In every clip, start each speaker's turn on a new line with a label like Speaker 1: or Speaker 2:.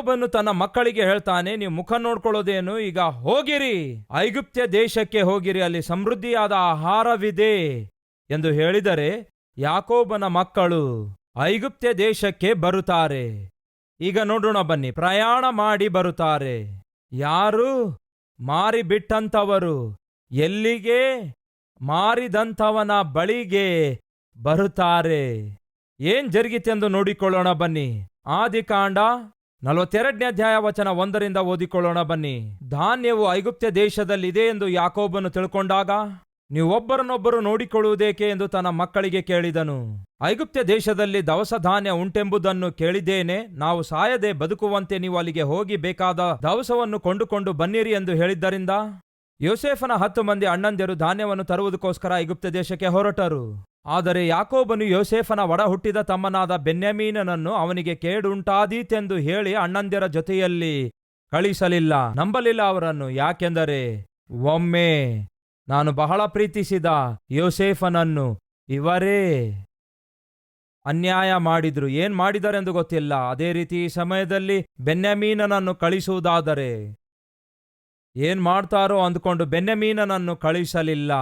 Speaker 1: ಯಾಕೋಬನು ತನ್ನ ಮಕ್ಕಳಿಗೆ ಹೇಳ್ತಾನೆ, ನೀವು ಮುಖ ನೋಡ್ಕೊಳ್ಳೋದೇನು? ಈಗ ಹೋಗಿರಿ. ಐಗುಪ್ತ್ಯ ದೇಶಕ್ಕೆ ಹೋಗಿರಿ. ಅಲ್ಲಿ ಸಮೃದ್ಧಿಯಾದ ಆಹಾರವಿದೆ. ಎಂದು ಹೇಳಿದರೆ ಯಾಕೋಬನ ಮಕ್ಕಳು ಐಗುಪ್ತ್ಯ ದೇಶಕ್ಕೆ ಬರುತ್ತಾರೆ. ಈಗ ನೋಡೋಣ ಬನ್ನಿ, ಪ್ರಯಾಣ ಮಾಡಿ ಬರುತ್ತಾರೆ. ಯಾರು ಮಾರಿ ಬಿಟ್ಟಂಥವರು ಎಲ್ಲಿಗೆ ಮಾರಿದಂಥವನ ಬಳಿಗೆ ಬರುತ್ತಾರೆ? ಏನ್ ಜರುಗಿತೆಂದು ನೋಡಿಕೊಳ್ಳೋಣ ಬನ್ನಿ. ಆದಿಕಾಂಡ ನಲವತ್ತೆರಡನೇ ಅಧ್ಯಾಯ ವಚನ ಒಂದರಿಂದ ಓದಿಕೊಳ್ಳೋಣ ಬನ್ನಿ. ಧಾನ್ಯವು ಐಗುಪ್ತ್ಯ ದೇಶದಲ್ಲಿದೆ ಎಂದು ಯಾಕೋಬನ್ನು ತಿಳ್ಕೊಂಡಾಗ, ನೀವೊಬ್ಬರನ್ನೊಬ್ಬರು ನೋಡಿಕೊಳ್ಳುವುದೇಕೆ ಎಂದು ತನ್ನ ಮಕ್ಕಳಿಗೆ ಕೇಳಿದನು. ಐಗುಪ್ತ್ಯ ದೇಶದಲ್ಲಿ ದವಸ ಧಾನ್ಯ ಉಂಟೆಂಬುದನ್ನು ಕೇಳಿದ್ದೇನೆ, ನಾವು ಸಾಯದೆ ಬದುಕುವಂತೆ ನೀವು ಅಲ್ಲಿಗೆ ಹೋಗಿ ಬೇಕಾದ ದವಸವನ್ನು ಕೊಂಡುಕೊಂಡು ಬನ್ನಿರಿ ಎಂದು ಹೇಳಿದ್ದರಿಂದ, ಯೋಸೇಫನ ಹತ್ತು ಮಂದಿ ಅಣ್ಣಂದಿರು ಧಾನ್ಯವನ್ನು ತರುವುದಕ್ಕೋಸ್ಕರ ಐಗುಪ್ತ ದೇಶಕ್ಕೆ ಹೊರಟರು. ಆದರೆ ಯಾಕೋಬನು ಯೋಸೇಫನ ಒಡಹುಟ್ಟಿದ ತಮ್ಮನಾದ ಬೆನ್ಯಮೀನನನ್ನು ಅವನಿಗೆ ಕೇಡುಂಟಾದೀತೆಂದು ಹೇಳಿ ಅಣ್ಣಂದಿರ ಜೊತೆಯಲ್ಲಿ ಕಳಿಸಲಿಲ್ಲ ನಂಬಲಿಲ್ಲ ಅವರನ್ನು. ಯಾಕೆಂದರೆ ಒಮ್ಮೆ ನಾನು ಬಹಳ ಪ್ರೀತಿಸಿದ ಯೋಸೇಫನನ್ನು ಇವರೇ ಅನ್ಯಾಯ ಮಾಡಿದ್ರು. ಏನ್ ಮಾಡಿದರೆಂದು ಗೊತ್ತಿಲ್ಲ. ಅದೇ ರೀತಿ ಈ ಸಮಯದಲ್ಲಿ ಬೆನ್ಯಮೀನನನ್ನು ಕಳಿಸುವುದಾದರೆ ಏನ್ ಮಾಡ್ತಾರೋ ಅಂದುಕೊಂಡು ಬೆನ್ಯಮೀನನನ್ನು ಕಳಿಸಲಿಲ್ಲ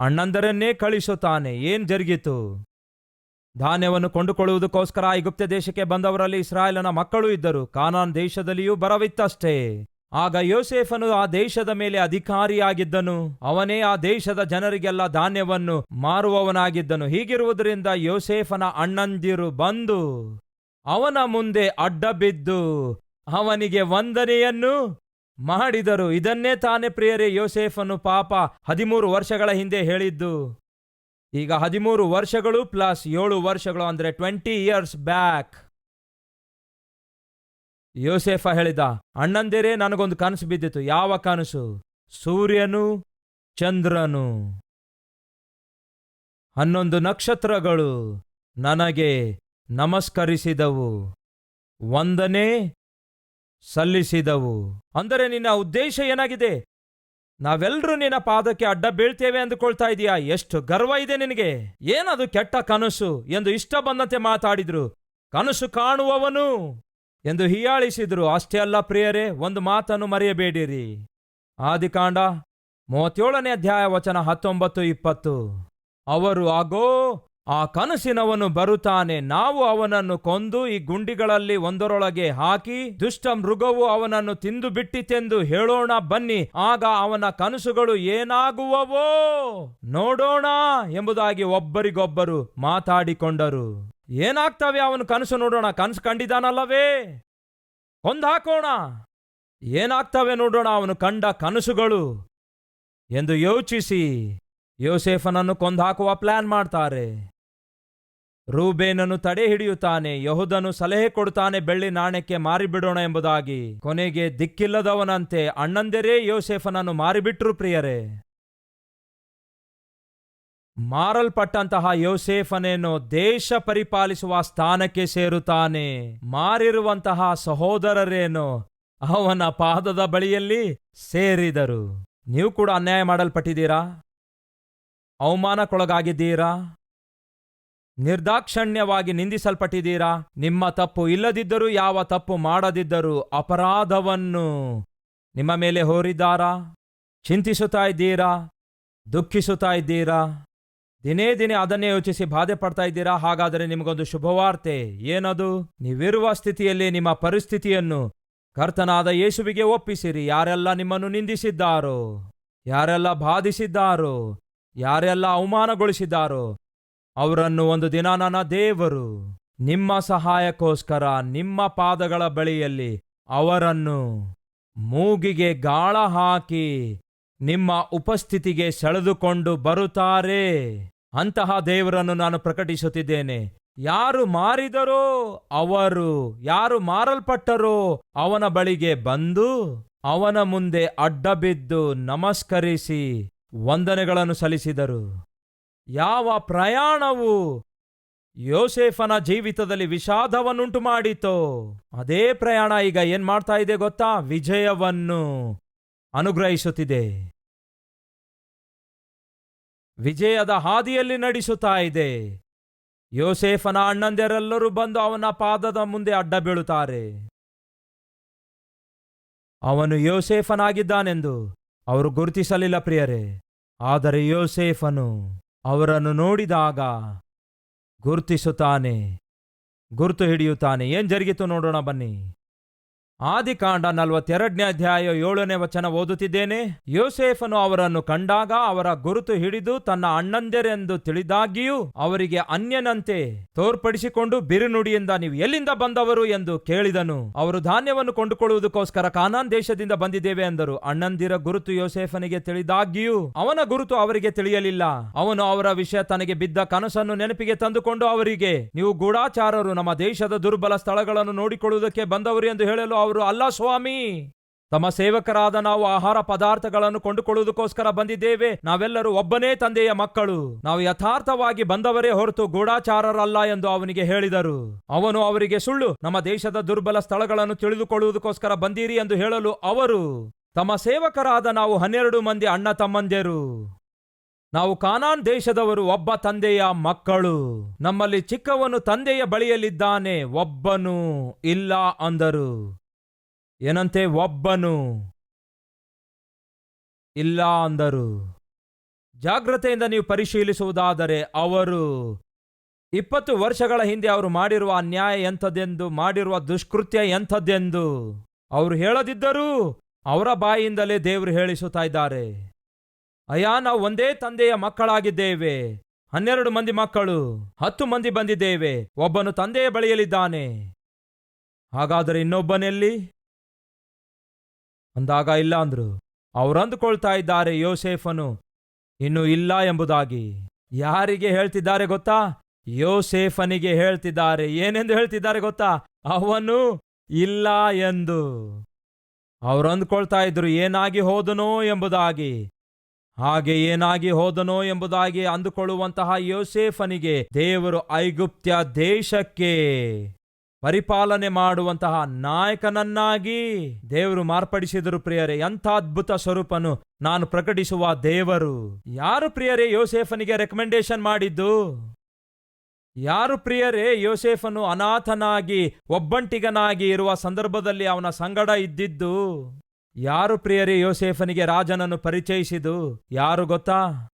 Speaker 1: ಅಣ್ಣಂದರನ್ನೇ ಕಳಿಸುತ್ತಾನೆ ಏನ್ ಜರುಗಿತು? ಧಾನ್ಯವನ್ನು ಕೊಂಡುಕೊಳ್ಳುವುದಕ್ಕೋಸ್ಕರ ಐಗುಪ್ತ ದೇಶಕ್ಕೆ ಬಂದವರಲ್ಲಿ ಇಸ್ರಾಯೇಲನ ಮಕ್ಕಳು ಇದ್ದರು. ಕಾನಾನ್ ದೇಶದಲ್ಲಿಯೂ ಬರವಿತ್ತಷ್ಟೇ. ಆಗ ಯೋಸೇಫನು ಆ ದೇಶದ ಮೇಲೆ ಅಧಿಕಾರಿಯಾಗಿದ್ದನು. ಅವನೇ ಆ ದೇಶದ ಜನರಿಗೆಲ್ಲ ಧಾನ್ಯವನ್ನು ಮಾರುವವನಾಗಿದ್ದನು. ಹೀಗಿರುವುದರಿಂದ ಯೋಸೇಫನ ಅಣ್ಣಂದಿರು ಬಂದು ಅವನ ಮುಂದೆ ಅಡ್ಡ ಬಿದ್ದು ಅವನಿಗೆ ವಂದನೆಯನ್ನು ಮಾಡಿದರು. ಇದನ್ನೇ ತಾನೇ ಪ್ರಿಯರೇ ಯೋಸೇಫನ್ನು ಪಾಪ ಹದಿಮೂರು ವರ್ಷಗಳ ಹಿಂದೆ ಹೇಳಿದ್ದು. ಈಗ ಹದಿಮೂರು ವರ್ಷಗಳು ಪ್ಲಸ್ ಏಳು ವರ್ಷಗಳು ಅಂದರೆ ಟ್ವೆಂಟಿ ಇಯರ್ಸ್ ಬ್ಯಾಕ್. ಯೋಸೇಫ ಹೇಳಿದ, ಅಣ್ಣಂದಿರೇ, ನನಗೊಂದು ಕನಸು ಬಿದ್ದಿತ್ತು ಯಾವ ಕನಸು? ಸೂರ್ಯನು, ಚಂದ್ರನು. ಹನ್ನೊಂದು ನಕ್ಷತ್ರಗಳು ನನಗೆ ನಮಸ್ಕರಿಸಿದವು. ವಂದನೆ ಸಲ್ಲಿಸಿದವು. ಅಂದರೆ ನಿನ್ನ ಉದ್ದೇಶ ಏನಾಗಿದೆ? ನಾವೆಲ್ಲರೂ ನಿನ್ನ ಪಾದಕ್ಕೆ ಅಡ್ಡ ಬೀಳ್ತೇವೆ ಅಂದುಕೊಳ್ತಾ ಇದೀಯಾ? ಎಷ್ಟು ಗರ್ವ ಇದೆ ನಿನಗೆ. ಏನದು ಕೆಟ್ಟ ಕನಸು ಎಂದು ಇಷ್ಟ ಬಂದಂತೆ ಮಾತಾಡಿದ್ರು. ಕನಸು ಕಾಣುವವನು ಎಂದು ಹೀಯಾಳಿಸಿದ್ರು. ಅಷ್ಟೇ ಅಲ್ಲ ಪ್ರಿಯರೇ, ಒಂದು ಮಾತನ್ನು ಮರೆಯಬೇಡಿರಿ. ಆದಿಕಾಂಡ ಮೂವತ್ತೇಳನೇ ಅಧ್ಯಾಯ ವಚನ ಹತ್ತೊಂಬತ್ತು ಇಪ್ಪತ್ತು. ಅವರು ಆಗೋ ಆ ಕನಸಿನವನು ಬರುತ್ತಾನೆ. ನಾವು ಅವನನ್ನು ಕೊಂದು ಈ ಗುಂಡಿಗಳಲ್ಲಿ ಒಂದರೊಳಗೆ ಹಾಕಿ ದುಷ್ಟ ಮೃಗವು ಅವನನ್ನು ತಿಂದು ಬಿಟ್ಟಿತೆಂದು ಹೇಳೋಣ ಬನ್ನಿ. ಆಗ ಅವನ ಕನಸುಗಳು ಏನಾಗುವವೋ? ನೋಡೋಣ ಎಂಬುದಾಗಿ ಒಬ್ಬರಿಗೊಬ್ಬರು ಮಾತಾಡಿಕೊಂಡರು. ಏನಾಗ್ತವೆ ಅವನು ಕನಸು ನೋಡೋಣ? ಕನಸು ಕಂಡಿದಾನಲ್ಲವೇ ಕೊಂದಾಕೋಣ. ಏನಾಗ್ತವೆ ನೋಡೋಣ ಅವನು ಕಂಡ ಕನಸುಗಳು? ಎಂದು ಯೋಚಿಸಿ ಯೋಸೇಫನನ್ನು ಕೊಂದಾಕುವ ಪ್ಲಾನ್ ಮಾಡ್ತಾರೆ. ರೂಬೇನನು ತಡೆ ಹಿಡಿಯುತ್ತಾನೆ, ಯಹುದನು ಸಲಹೆ ಕೊಡುತ್ತಾನೆ, ಬೆಳ್ಳಿ ನಾಣ್ಯಕ್ಕೆ ಮಾರಿಬಿಡೋಣ ಎಂಬುದಾಗಿ. ಕೊನೆಗೆ ದಿಕ್ಕಿಲ್ಲದವನಂತೆ ಅಣ್ಣಂದಿರೇ ಯೋಸೇಫನನ್ನು ಮಾರಿಬಿಟ್ರು ಪ್ರಿಯರೇ. ಮಾರಲ್ಪಟ್ಟಂತಹ ಯೋಸೇಫನೇನು ದೇಶ ಪರಿಪಾಲಿಸುವ ಸ್ಥಾನಕ್ಕೆ ಸೇರುತ್ತಾನೆ, ಮಾರಿರುವಂತಹ ಸಹೋದರರೇನೋ ಅವನ ಪಾದದ ಬಳಿಯಲ್ಲಿ ಸೇರಿದರು. ನೀವು ಕೂಡ ಅನ್ಯಾಯ ಮಾಡಲ್ಪಟ್ಟಿದ್ದೀರಾ? ಅವಮಾನಕ್ಕೊಳಗಾಗಿದ್ದೀರಾ? ನಿರ್ದಾಕ್ಷಣ್ಯವಾಗಿ ನಿಂದಿಸಲ್ಪಟ್ಟಿದ್ದೀರಾ? ನಿಮ್ಮ ತಪ್ಪು ಇಲ್ಲದಿದ್ದರೂ ಯಾವ ತಪ್ಪು ಮಾಡದಿದ್ದರೂ ಅಪರಾಧವನ್ನು ನಿಮ್ಮ ಮೇಲೆ ಹೋರಿದ್ದಾರಾ? ಚಿಂತಿಸುತ್ತಾ ಇದ್ದೀರಾ? ದುಃಖಿಸುತ್ತಾ ಇದ್ದೀರಾ? ದಿನೇ ದಿನೇ ಅದನ್ನೇ ಯೋಚಿಸಿ ಬಾಧೆ ಪಡ್ತಾ ಇದ್ದೀರಾ? ಹಾಗಾದರೆ ನಿಮಗೊಂದು ಶುಭವಾರ್ತೆ. ಏನದು? ನೀವಿರುವ ಸ್ಥಿತಿಯಲ್ಲಿ ನಿಮ್ಮ ಪರಿಸ್ಥಿತಿಯನ್ನು ಕರ್ತನಾದ ಯೇಸುವಿಗೆ ಒಪ್ಪಿಸಿರಿ. ಯಾರೆಲ್ಲ ನಿಮ್ಮನ್ನು ನಿಂದಿಸಿದ್ದಾರೋ? ಯಾರೆಲ್ಲ ಬಾಧಿಸಿದ್ದಾರೋ? ಯಾರೆಲ್ಲ ಅವಮಾನಗೊಳಿಸಿದ್ದಾರೋ? ಅವರನ್ನು ಒಂದು ದಿನ ನನ್ನ ದೇವರು, ನಿಮ್ಮ ಸಹಾಯಕ್ಕೋಸ್ಕರ ನಿಮ್ಮ ಪಾದಗಳ ಬಳಿಯಲ್ಲಿ ಅವರನ್ನು ಮೂಗಿಗೆ ಗಾಳ ಹಾಕಿ ನಿಮ್ಮ ಉಪಸ್ಥಿತಿಗೆ ಸೆಳೆದುಕೊಂಡು ಬರುತ್ತಾರೆ ಅಂತಹ ದೇವರನ್ನು ನಾನು ಪ್ರಕಟಿಸುತ್ತಿದ್ದೇನೆ. ಯಾರು ಮಾರಿದರೋ ಅವರು, ಯಾರು ಮಾರಲ್ಪಟ್ಟರೋ ಅವನ ಬಳಿಗೆ ಬಂದು ಅವನ ಮುಂದೆ ಅಡ್ಡಬಿದ್ದು ನಮಸ್ಕರಿಸಿ ವಂದನೆಗಳನ್ನು ಸಲ್ಲಿಸಿದರು. ಯಾವ ಪ್ರಯಾಣವು ಯೋಸೇಫನ ಜೀವಿತದಲ್ಲಿ ವಿಷಾದವನ್ನುಂಟು ಮಾಡಿತೋ ಅದೇ ಪ್ರಯಾಣ ಈಗ ಏನ್ ಮಾಡ್ತಾ ಇದೆ ಗೊತ್ತಾ? ವಿಜಯವನ್ನು ಅನುಗ್ರಹಿಸುತ್ತಿದೆ. ವಿಜಯದ ಹಾದಿಯಲ್ಲಿ ನಡೆಸುತ್ತಾ ಇದೆ. ಯೋಸೇಫನ ಅಣ್ಣಂದಿರೆಲ್ಲರೂ ಬಂದು ಅವನ ಪಾದದ ಮುಂದೆ ಅಡ್ಡ ಬೀಳುತ್ತಾರೆ. ಅವನು ಯೋಸೇಫನಾಗಿದ್ದಾನೆಂದು ಅವರು ಗುರುತಿಸಲಿಲ್ಲ ಪ್ರಿಯರೇ. ಆದರೆ ಯೋಸೇಫನು ಅವರನ್ನು ನೋಡಿದಾಗ ಗುರುತಿಸುತ್ತಾನೆ ಗುರುತು ಹಿಡಿಯುತ್ತಾನೆ. ಏನ್ ಜರುಗಿತು ನೋಡೋಣ ಬನ್ನಿ. ಆದಿಕಾಂಡ ನಲವತ್ತೆರಡನೇ ಅಧ್ಯಾಯ ಏಳನೇ ವಚನ ಓದುತ್ತಿದ್ದೇನೆ, ಯೋಸೇಫನು ಅವರನ್ನು ಕಂಡಾಗ ಅವರ ಗುರುತು ಹಿಡಿದು ತನ್ನ ಅಣ್ಣಂದಿರೆಂದು ತಿಳಿದಾಗಿಯೂ ಅವರಿಗೆ ಅನ್ಯನಂತೆ ತೋರ್ಪಡಿಸಿಕೊಂಡು ಬಿರುನುಡಿಯಿಂದ ನೀವು ಎಲ್ಲಿಂದ ಬಂದವರು ಎಂದು ಕೇಳಿದನು. ಅವರು ಧಾನ್ಯವನ್ನು ಕೊಂಡುಕೊಳ್ಳುವುದಕ್ಕೋಸ್ಕರ ಕಾನಾನ್ ದೇಶದಿಂದ ಬಂದಿದ್ದೇವೆ ಎಂದರು. ಅಣ್ಣಂದಿರ ಗುರುತು ಯೋಸೇಫನಿಗೆ ತಿಳಿದಾಗಿಯೂ ಅವನ ಗುರುತು ಅವರಿಗೆ ತಿಳಿಯಲಿಲ್ಲ. ಅವನು ಅವರ ವಿಷಯ ತನಗೆ ಬಿದ್ದ ಕನಸನ್ನು ನೆನಪಿಗೆ ತಂದುಕೊಂಡು ಅವರಿಗೆ, ನೀವು ಗೂಢಾಚಾರರು, ನಮ್ಮ ದೇಶದ ದುರ್ಬಲ ಸ್ಥಳಗಳನ್ನು ನೋಡಿಕೊಳ್ಳುವುದಕ್ಕೆ ಬಂದವರು ಎಂದು ಹೇಳಲು ಅವರು, ಅಲ್ಲ ಸ್ವಾಮಿ, ತಮ್ಮ ಸೇವಕರಾದ ನಾವು ಆಹಾರ ಪದಾರ್ಥಗಳನ್ನು ಕೊಂಡುಕೊಳ್ಳುವುದಕ್ಕೋಸ್ಕರ ಬಂದಿದ್ದೇವೆ. ನಾವೆಲ್ಲರೂ ಒಬ್ಬನೇ ತಂದೆಯ ಮಕ್ಕಳು. ನಾವು ಯಥಾರ್ಥವಾಗಿ ಬಂದವರೇ ಹೊರತು ಗೂಢಾಚಾರರಲ್ಲ ಎಂದು ಅವನಿಗೆ ಹೇಳಿದರು. ಅವನು ಅವರಿಗೆ, ಸುಳ್ಳು, ನಮ್ಮ ದೇಶದ ದುರ್ಬಲ ಸ್ಥಳಗಳನ್ನು ತಿಳಿದುಕೊಳ್ಳುವುದಕ್ಕೋಸ್ಕರ ಬಂದೀರಿ ಎಂದು ಹೇಳಲು ಅವರು, ತಮ್ಮ ಸೇವಕರಾದ ನಾವು ಹನ್ನೆರಡು ಮಂದಿ ಅಣ್ಣ ತಮ್ಮಂದಿರು. ನಾವು ಕಾನಾನ್ ದೇಶದವರು ಒಬ್ಬ ತಂದೆಯ ಮಕ್ಕಳು. ನಮ್ಮಲ್ಲಿ ಚಿಕ್ಕವನು ತಂದೆಯ ಬಳಿಯಲ್ಲಿದ್ದಾನೆ, ಒಬ್ಬನು ಇಲ್ಲ ಅಂದರು. ಏನಂತೆ ಒಬ್ಬನು? ಇಲ್ಲ ಅಂದರು. ಜಾಗ್ರತೆಯಿಂದ ನೀವು ಪರಿಶೀಲಿಸುವುದಾದರೆ ಅವರು, ಇಪ್ಪತ್ತು ವರ್ಷಗಳ ಹಿಂದೆ ಅವರು ಮಾಡಿರುವ ಅನ್ಯಾಯ ಎಂಥದ್ದೆಂದು ಮಾಡಿರುವ ದುಷ್ಕೃತ್ಯ ಎಂಥದ್ದೆಂದು ಅವರು ಹೇಳದಿದ್ದರೂ ಅವರ ಬಾಯಿಯಿಂದಲೇ ದೇವರು ಹೇಳಿಸುತ್ತಾ ಇದ್ದಾರೆ. ಅಯ್ಯ, ನಾವು ಒಂದೇ ತಂದೆಯ ಮಕ್ಕಳಾಗಿದ್ದೇವೆ. ಹನ್ನೆರಡು ಮಂದಿ ಮಕ್ಕಳು, ಹತ್ತು ಮಂದಿ ಬಂದಿದ್ದೇವೆ. ಒಬ್ಬನು ತಂದೆಯ ಬಳಿಯಲ್ಲಿದ್ದಾನೆ. ಹಾಗಾದರೆ ಇನ್ನೊಬ್ಬನೆಲ್ಲಿ? ಅಂದಾಗ ಇಲ್ಲ ಅಂದ್ರು. ಅವರಂದುಕೊಳ್ತಾ ಇದ್ದಾರೆ ಯೋಸೇಫನು. ಇನ್ನು ಇಲ್ಲ ಎಂಬುದಾಗಿ. ಯಾರಿಗೆ ಹೇಳ್ತಿದ್ದಾರೆ ಗೊತ್ತಾ? ಯೋಸೇಫನಿಗೆ ಹೇಳ್ತಿದ್ದಾರೆ. ಏನೆಂದು ಹೇಳ್ತಿದ್ದಾರೆ ಗೊತ್ತಾ? ಅವನು ಇಲ್ಲ ಎಂದು. ಅವ್ರಂದುಕೊಳ್ತಾ ಇದ್ರು, ಏನಾಗಿ ಹೋದನೋ ಎಂಬುದಾಗಿ. ಹಾಗೆ ಏನಾಗಿ ಹೋದನೋ ಎಂಬುದಾಗಿ ಅಂದುಕೊಳ್ಳುವಂತಹ ಯೋಸೇಫನಿಗೆ ದೇವರು ಐಗುಪ್ತ್ಯ ದೇಶಕ್ಕೆ ಪರಿಪಾಲನೆ ಮಾಡುವಂತಹ ನಾಯಕನನ್ನಾಗಿ ದೇವರು ಮಾರ್ಪಡಿಸಿದರು ಪ್ರಿಯರೇ. ಎಂಥ ಅದ್ಭುತ ಸ್ವರೂಪನು ನಾನು ಪ್ರಕಟಿಸುವ ದೇವರು. ಯಾರು ಪ್ರಿಯರೇ ಯೋಸೇಫನಿಗೆ ರೆಕಮೆಂಡೇಶನ್ ಮಾಡಿದ್ದು? ಯಾರು ಪ್ರಿಯರೇ ಯೋಸೇಫನು ಅನಾಥನಾಗಿ, ಒಬ್ಬಂಟಿಗನಾಗಿ ಇರುವ ಸಂದರ್ಭದಲ್ಲಿ ಅವನ ಸಂಗಡ ಇದ್ದಿದ್ದು? ಯಾರು ಪ್ರಿಯರೇ ಯೋಸೇಫನಿಗೆ ರಾಜನನ್ನು ಪರಿಚಯಿಸಿದು ಯಾರು ಗೊತ್ತಾ?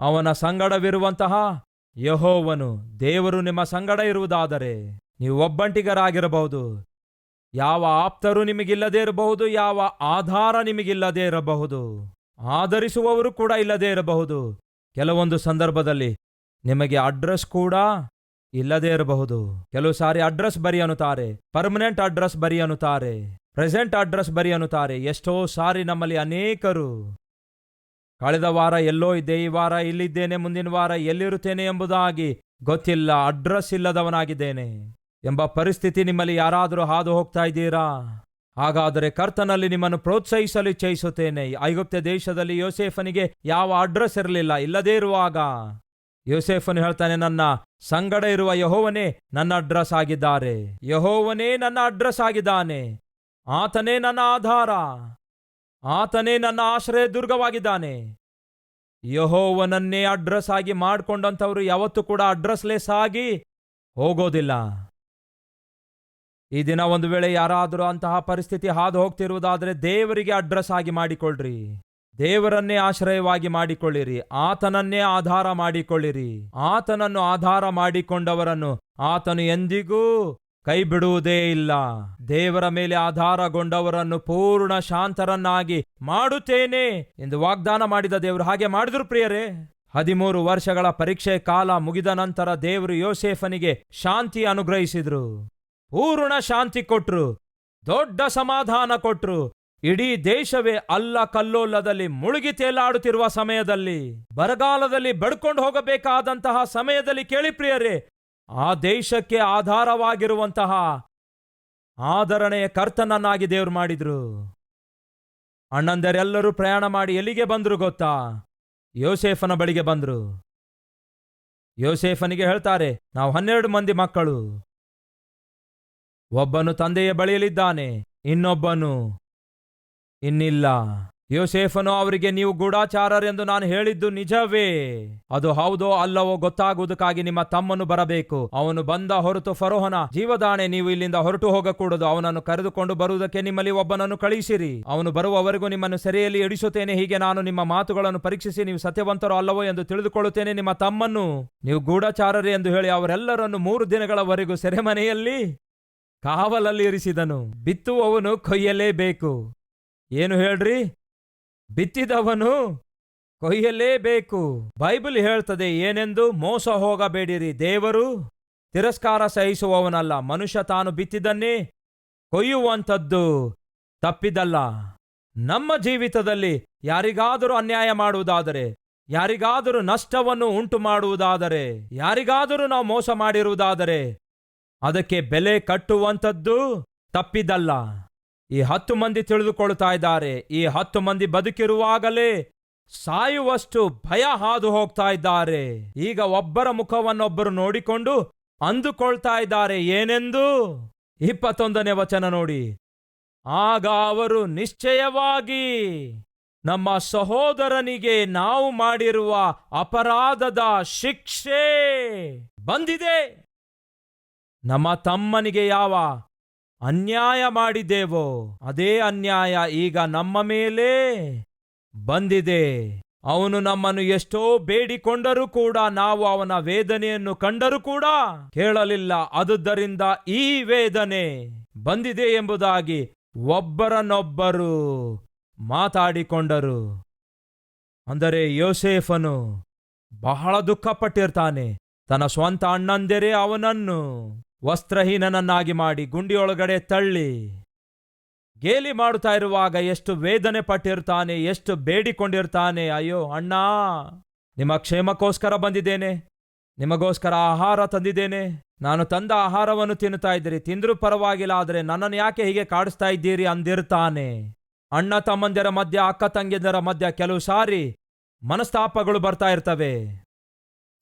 Speaker 1: ಅವನ ಸಂಗಡವಿರುವಂತಹ ಯಹೋವನು ದೇವರು ನಿಮ್ಮ ಸಂಗಡ ಇರುವುದಾದರೆ. ನೀವು ಒಬ್ಬಂಟಿಗರಾಗಿರಬಹುದು. ಯಾವ ಆಪ್ತರು ನಿಮಗಿಲ್ಲದೇ ಇರಬಹುದು, ಯಾವ ಆಧಾರ ನಿಮಗಿಲ್ಲದೇ ಇರಬಹುದು. ಆಧರಿಸುವವರು ಕೂಡ ಇಲ್ಲದೇ ಇರಬಹುದು. ಕೆಲವೊಂದು ಸಂದರ್ಭದಲ್ಲಿ ನಿಮಗೆ ಅಡ್ರೆಸ್ ಕೂಡ ಇಲ್ಲದೇ ಇರಬಹುದು. ಕೆಲವು ಸಾರಿ ಅಡ್ರೆಸ್ ಬರಿ ಅನ್ನುತ್ತಾರೆ, ಪರ್ಮನೆಂಟ್ ಅಡ್ರೆಸ್ ಬರಿ ಅನ್ನುತ್ತಾರೆ, ಪ್ರೆಸೆಂಟ್ ಅಡ್ರೆಸ್ ಬರಿ ಅನ್ನುತ್ತಾರೆ. ಎಷ್ಟೋ ಸಾರಿ ನಮ್ಮಲ್ಲಿ ಅನೇಕರು, ಕಳೆದ ವಾರ ಎಲ್ಲೋ ಇದ್ದೆ, ಈ ವಾರ ಇಲ್ಲಿದ್ದೇನೆ, ಮುಂದಿನ ವಾರ ಎಲ್ಲಿರುತ್ತೇನೆ ಎಂಬುದಾಗಿ ಗೊತ್ತಿಲ್ಲ, ಅಡ್ರೆಸ್ ಇಲ್ಲದವನಾಗಿದ್ದೇನೆ. ಎಂಬ ಪರಿಸ್ಥಿತಿ ನಿಮ್ಮಲ್ಲಿ ಯಾರಾದರೂ ಹಾದು ಹೋಗ್ತಾ ಇದ್ದೀರಾ? ಹಾಗಾದರೆ ಕರ್ತನಲ್ಲಿ ನಿಮ್ಮನ್ನು ಪ್ರೋತ್ಸಾಹಿಸಲು ಇಚ್ಛಿಸುತ್ತೇನೆ. ಐಗುಪ್ತ ದೇಶದಲ್ಲಿ ಯೋಸೇಫನಿಗೆ ಯಾವ ಅಡ್ರೆಸ್ ಇರಲಿಲ್ಲ, ಇಲ್ಲದೇ ಇರುವಾಗ. ಯೋಸೇಫನು ಹೇಳ್ತಾನೆ, ನನ್ನ ಸಂಗಡ ಇರುವ ಯಹೋವನೇ ನನ್ನ ಅಡ್ರೆಸ್ ಆಗಿದ್ದಾರೆ. ಯಹೋವನೇ ನನ್ನ ಅಡ್ರೆಸ್ ಆಗಿದ್ದಾನೆ. ಆತನೇ ನನ್ನ ಆಧಾರ. ಆತನೇ ನನ್ನ ಆಶ್ರಯ ದುರ್ಗವಾಗಿದ್ದಾನೆ. ಯಹೋವನನ್ನೇ ಅಡ್ರೆಸ್ ಆಗಿ ಮಾಡಿಕೊಂಡಂಥವ್ರು ಯಾವತ್ತೂ ಕೂಡ ಅಡ್ರೆಸ್ಲೆಸ್ ಆಗಿ ಹೋಗೋದಿಲ್ಲ. ಈ ದಿನ ಒಂದು ವೇಳೆ ಯಾರಾದರೂ ಅಂತಹ ಪರಿಸ್ಥಿತಿ ಹಾದು ಹೋಗ್ತಿರುವುದಾದರೆ ದೇವರಿಗೆ ಅಡ್ರೆಸ್ ಆಗಿ ಮಾಡಿಕೊಳ್ಳ್ರಿ. ದೇವರನ್ನೇ ಆಶ್ರಯವಾಗಿ ಮಾಡಿಕೊಳ್ಳಿರಿ. ಆತನನ್ನೇ ಆಧಾರ ಮಾಡಿಕೊಳ್ಳಿರಿ. ಆತನನ್ನು ಆಧಾರ ಮಾಡಿಕೊಂಡವರನ್ನು ಆತನು ಎಂದಿಗೂ ಕೈ ಬಿಡುವುದೇ ಇಲ್ಲ. ದೇವರ ಮೇಲೆ ಆಧಾರಗೊಂಡವರನ್ನು ಪೂರ್ಣ ಶಾಂತರನ್ನಾಗಿ ಮಾಡುತ್ತೇನೆ ಎಂದು ವಾಗ್ದಾನ ಮಾಡಿದ ದೇವರು ಹಾಗೆ ಮಾಡಿದ್ರು ಪ್ರಿಯರೇ. ಹದಿಮೂರು ವರ್ಷಗಳ ಪರೀಕ್ಷೆ ಕಾಲ ಮುಗಿದ ನಂತರ ದೇವರು ಯೋಸೇಫನಿಗೆ ಶಾಂತಿ ಅನುಗ್ರಹಿಸಿದ್ರು. ಪೂರ್ಣ ಶಾಂತಿ ಕೊಟ್ರು, ದೊಡ್ಡ ಸಮಾಧಾನ ಕೊಟ್ರು. ಇಡೀ ದೇಶವೇ ಅಲ್ಲ ಕಲ್ಲೋಲ್ಲದಲ್ಲಿ ಮುಳುಗಿ ತೇಲಾಡುತ್ತಿರುವ ಸಮಯದಲ್ಲಿ, ಬರಗಾಲದಲ್ಲಿ ಬಡ್ಕೊಂಡು ಹೋಗಬೇಕಾದಂತಹ ಸಮಯದಲ್ಲಿ ಕೇಳಿ ಪ್ರಿಯರೇ, ಆ ದೇಶಕ್ಕೆ ಆಧಾರವಾಗಿರುವಂತಹ ಆಧರಣೆಯ ಕರ್ತನನ್ನಾಗಿ ದೇವ್ರು ಮಾಡಿದ್ರು. ಅಣ್ಣಂದರೆಲ್ಲರೂ ಪ್ರಯಾಣ ಮಾಡಿ ಎಲ್ಲಿಗೆ ಬಂದ್ರು ಗೊತ್ತಾ? ಯೋಸೇಫನ ಬಳಿಗೆ ಬಂದ್ರು. ಯೋಸೇಫನಿಗೆ ಹೇಳ್ತಾರೆ, ನಾವು ಹನ್ನೆರಡು ಮಂದಿ ಮಕ್ಕಳು. ಒಬ್ಬನು ತಂದೆಯ ಬಳಿಯಲಿದ್ದಾನೆ ಇನ್ನೊಬ್ಬನು ಇನ್ನಿಲ್ಲ. ಯೋಸೇಫನು ಅವರಿಗೆ, ನೀವು ಗೂಢಾಚಾರರೆಂದು ನಾನು ಹೇಳಿದ್ದು ನಿಜವೇ? ಅದು ಹೌದೋ ಅಲ್ಲವೋ ಗೊತ್ತಾಗುವುದಕ್ಕಾಗಿ ನಿಮ್ಮ ತಮ್ಮನು ಬರಬೇಕು. ಅವನು ಬಂದ ಹೊರತು ಫರೋಹನ ಜೀವದಾಣೆ ನೀವು ಇಲ್ಲಿಂದ ಹೊರಟು ಹೋಗಕೂಡದು. ಅವನನ್ನು ಕರೆದುಕೊಂಡು ಬರುವುದಕ್ಕೆ ನಿಮ್ಮಲ್ಲಿ ಒಬ್ಬನನ್ನು ಕಳಿಸಿರಿ ಅವನು ಬರುವವರೆಗೂ ನಿಮ್ಮನ್ನು ಸೆರೆಯಲ್ಲಿ ಇಡಿಸುತ್ತೇನೆ. ಹೀಗೆ ನಾನು ನಿಮ್ಮ ಮಾತುಗಳನ್ನು ಪರೀಕ್ಷಿಸಿ ನೀವು ಸತ್ಯವಂತರೋ ಅಲ್ಲವೋ ಎಂದು ತಿಳಿದುಕೊಳ್ಳುತ್ತೇನೆ. ನಿಮ್ಮ ತಮ್ಮನ್ನು ನೀವು ಗೂಢಚಾರರೇ ಎಂದು ಹೇಳಿ ಅವರೆಲ್ಲರನ್ನು ಮೂರು ದಿನಗಳವರೆಗೂ ಸೆರೆಮನೆಯಲ್ಲಿ ಕಾವಲಲ್ಲಿ ಇರಿಸಿದನು. ಬಿತ್ತುವವನು ಕೊಯ್ಯಲೇಬೇಕು. ಏನು ಹೇಳ್ರಿ? ಬಿತ್ತಿದವನು ಕೊಯ್ಯಲೇಬೇಕು. ಬೈಬಲ್ ಹೇಳ್ತದೆ, ಏನೆಂದು ಮೋಸ ಹೋಗಬೇಡಿರಿ. ದೇವರು ತಿರಸ್ಕಾರ ಸಹಿಸುವವನಲ್ಲ. ಮನುಷ್ಯ ತಾನು ಬಿತ್ತಿದ್ದನ್ನೇ ಕೊಯ್ಯುವಂಥದ್ದು ತಪ್ಪಿದಲ್ಲ. ನಮ್ಮ ಜೀವಿತದಲ್ಲಿ ಯಾರಿಗಾದರೂ ಅನ್ಯಾಯ ಮಾಡುವುದಾದರೆ, ಯಾರಿಗಾದರೂ ನಷ್ಟವನ್ನು ಉಂಟು ಮಾಡುವುದಾದರೆ ಯಾರಿಗಾದರೂ ನಾವು ಮೋಸ ಮಾಡಿರುವುದಾದರೆ ಅದಕ್ಕೆ ಬೆಲೆ ಕಟ್ಟುವಂಥದ್ದು ತಪ್ಪಿದಲ್ಲ. ಈ ಹತ್ತು ಮಂದಿ ತಿಳಿದುಕೊಳ್ತಾ ಇದ್ದಾರೆ. ಈ ಹತ್ತು ಮಂದಿ ಬದುಕಿರುವಾಗಲೇ ಸಾಯುವಷ್ಟು ಭಯ ಹಾದು ಹೋಗ್ತಾ ಇದ್ದಾರೆ. ಈಗ ಒಬ್ಬರ ಮುಖವನ್ನೊಬ್ಬರು ನೋಡಿಕೊಂಡು ಅಂದುಕೊಳ್ತಾ ಇದ್ದಾರೆ. ಏನೆಂದು? ಇಪ್ಪತ್ತೊಂದನೇ ವಚನ ನೋಡಿ. ಆಗ ಅವರು ನಿಶ್ಚಯವಾಗಿ ನಮ್ಮ ಸಹೋದರನಿಗೆ ನಾವು ಮಾಡಿರುವ ಅಪರಾಧದ ಶಿಕ್ಷೆ ಬಂದಿದೆ. ನಮ್ಮ ತಮ್ಮನಿಗೆ ಯಾವ ಅನ್ಯಾಯ ಮಾಡಿದ್ದೇವೋ, ಅದೇ ಅನ್ಯಾಯ ಈಗ ನಮ್ಮ ಮೇಲೆ ಬಂದಿದೆ. ಅವನು ನಮ್ಮನ್ನು ಎಷ್ಟೋ ಬೇಡಿಕೊಂಡರೂ ಕೂಡ ನಾವು ಅವನ ವೇದನೆಯನ್ನು ಕಂಡರೂ ಕೂಡ ಕೇಳಲಿಲ್ಲ. ಅದುದರಿಂದ ಈ ವೇದನೆ ಬಂದಿದೆ ಎಂಬುದಾಗಿ ಒಬ್ಬರನ್ನೊಬ್ಬರು ಮಾತಾಡಿಕೊಂಡರು. ಅಂದರೆ ಯೋಸೇಫನು ಬಹಳ ದುಃಖಪಟ್ಟಿರ್ತಾನೆ. ತನ್ನ ಸ್ವಂತ ಅಣ್ಣಂದಿರೇ ಅವನನ್ನು ವಸ್ತ್ರಹೀನನನ್ನಾಗಿ ಮಾಡಿ ಗುಂಡಿಯೊಳಗಡೆ ತಳ್ಳಿ. ಗೇಲಿ ಮಾಡುತ್ತಾ ಇರುವಾಗ ಎಷ್ಟು ವೇದನೆ ಪಟ್ಟಿರ್ತಾನೆ, ಎಷ್ಟು ಬೇಡಿಕೊಂಡಿರ್ತಾನೆ. ಅಯ್ಯೋ, ಅಣ್ಣ, ನಿಮ್ಮ ಕ್ಷೇಮಕ್ಕೋಸ್ಕರ ಬಂದಿದ್ದೇನೆ. ನಿಮಗೋಸ್ಕರ ಆಹಾರ ತಂದಿದ್ದೇನೆ. ನಾನು ತಂದ ಆಹಾರವನ್ನು ತಿನ್ನುತ್ತಾ ಇದ್ದೀರಿ. ತಿಂದರೂ ಪರವಾಗಿಲ್ಲ, ಆದರೆ ನನ್ನನ್ನು ಯಾಕೆ ಹೀಗೆ ಕಾಡಿಸ್ತಾ ಇದ್ದೀರಿ ಅಂದಿರ್ತಾನೆ. ಅಣ್ಣ ತಮ್ಮಂದಿರ ಮಧ್ಯ, ಅಕ್ಕ ತಂಗಿಯರ ಮಧ್ಯ ಕೆಲವು ಸಾರಿ ಮನಸ್ತಾಪಗಳು ಬರ್ತಾ ಇರ್ತವೆ.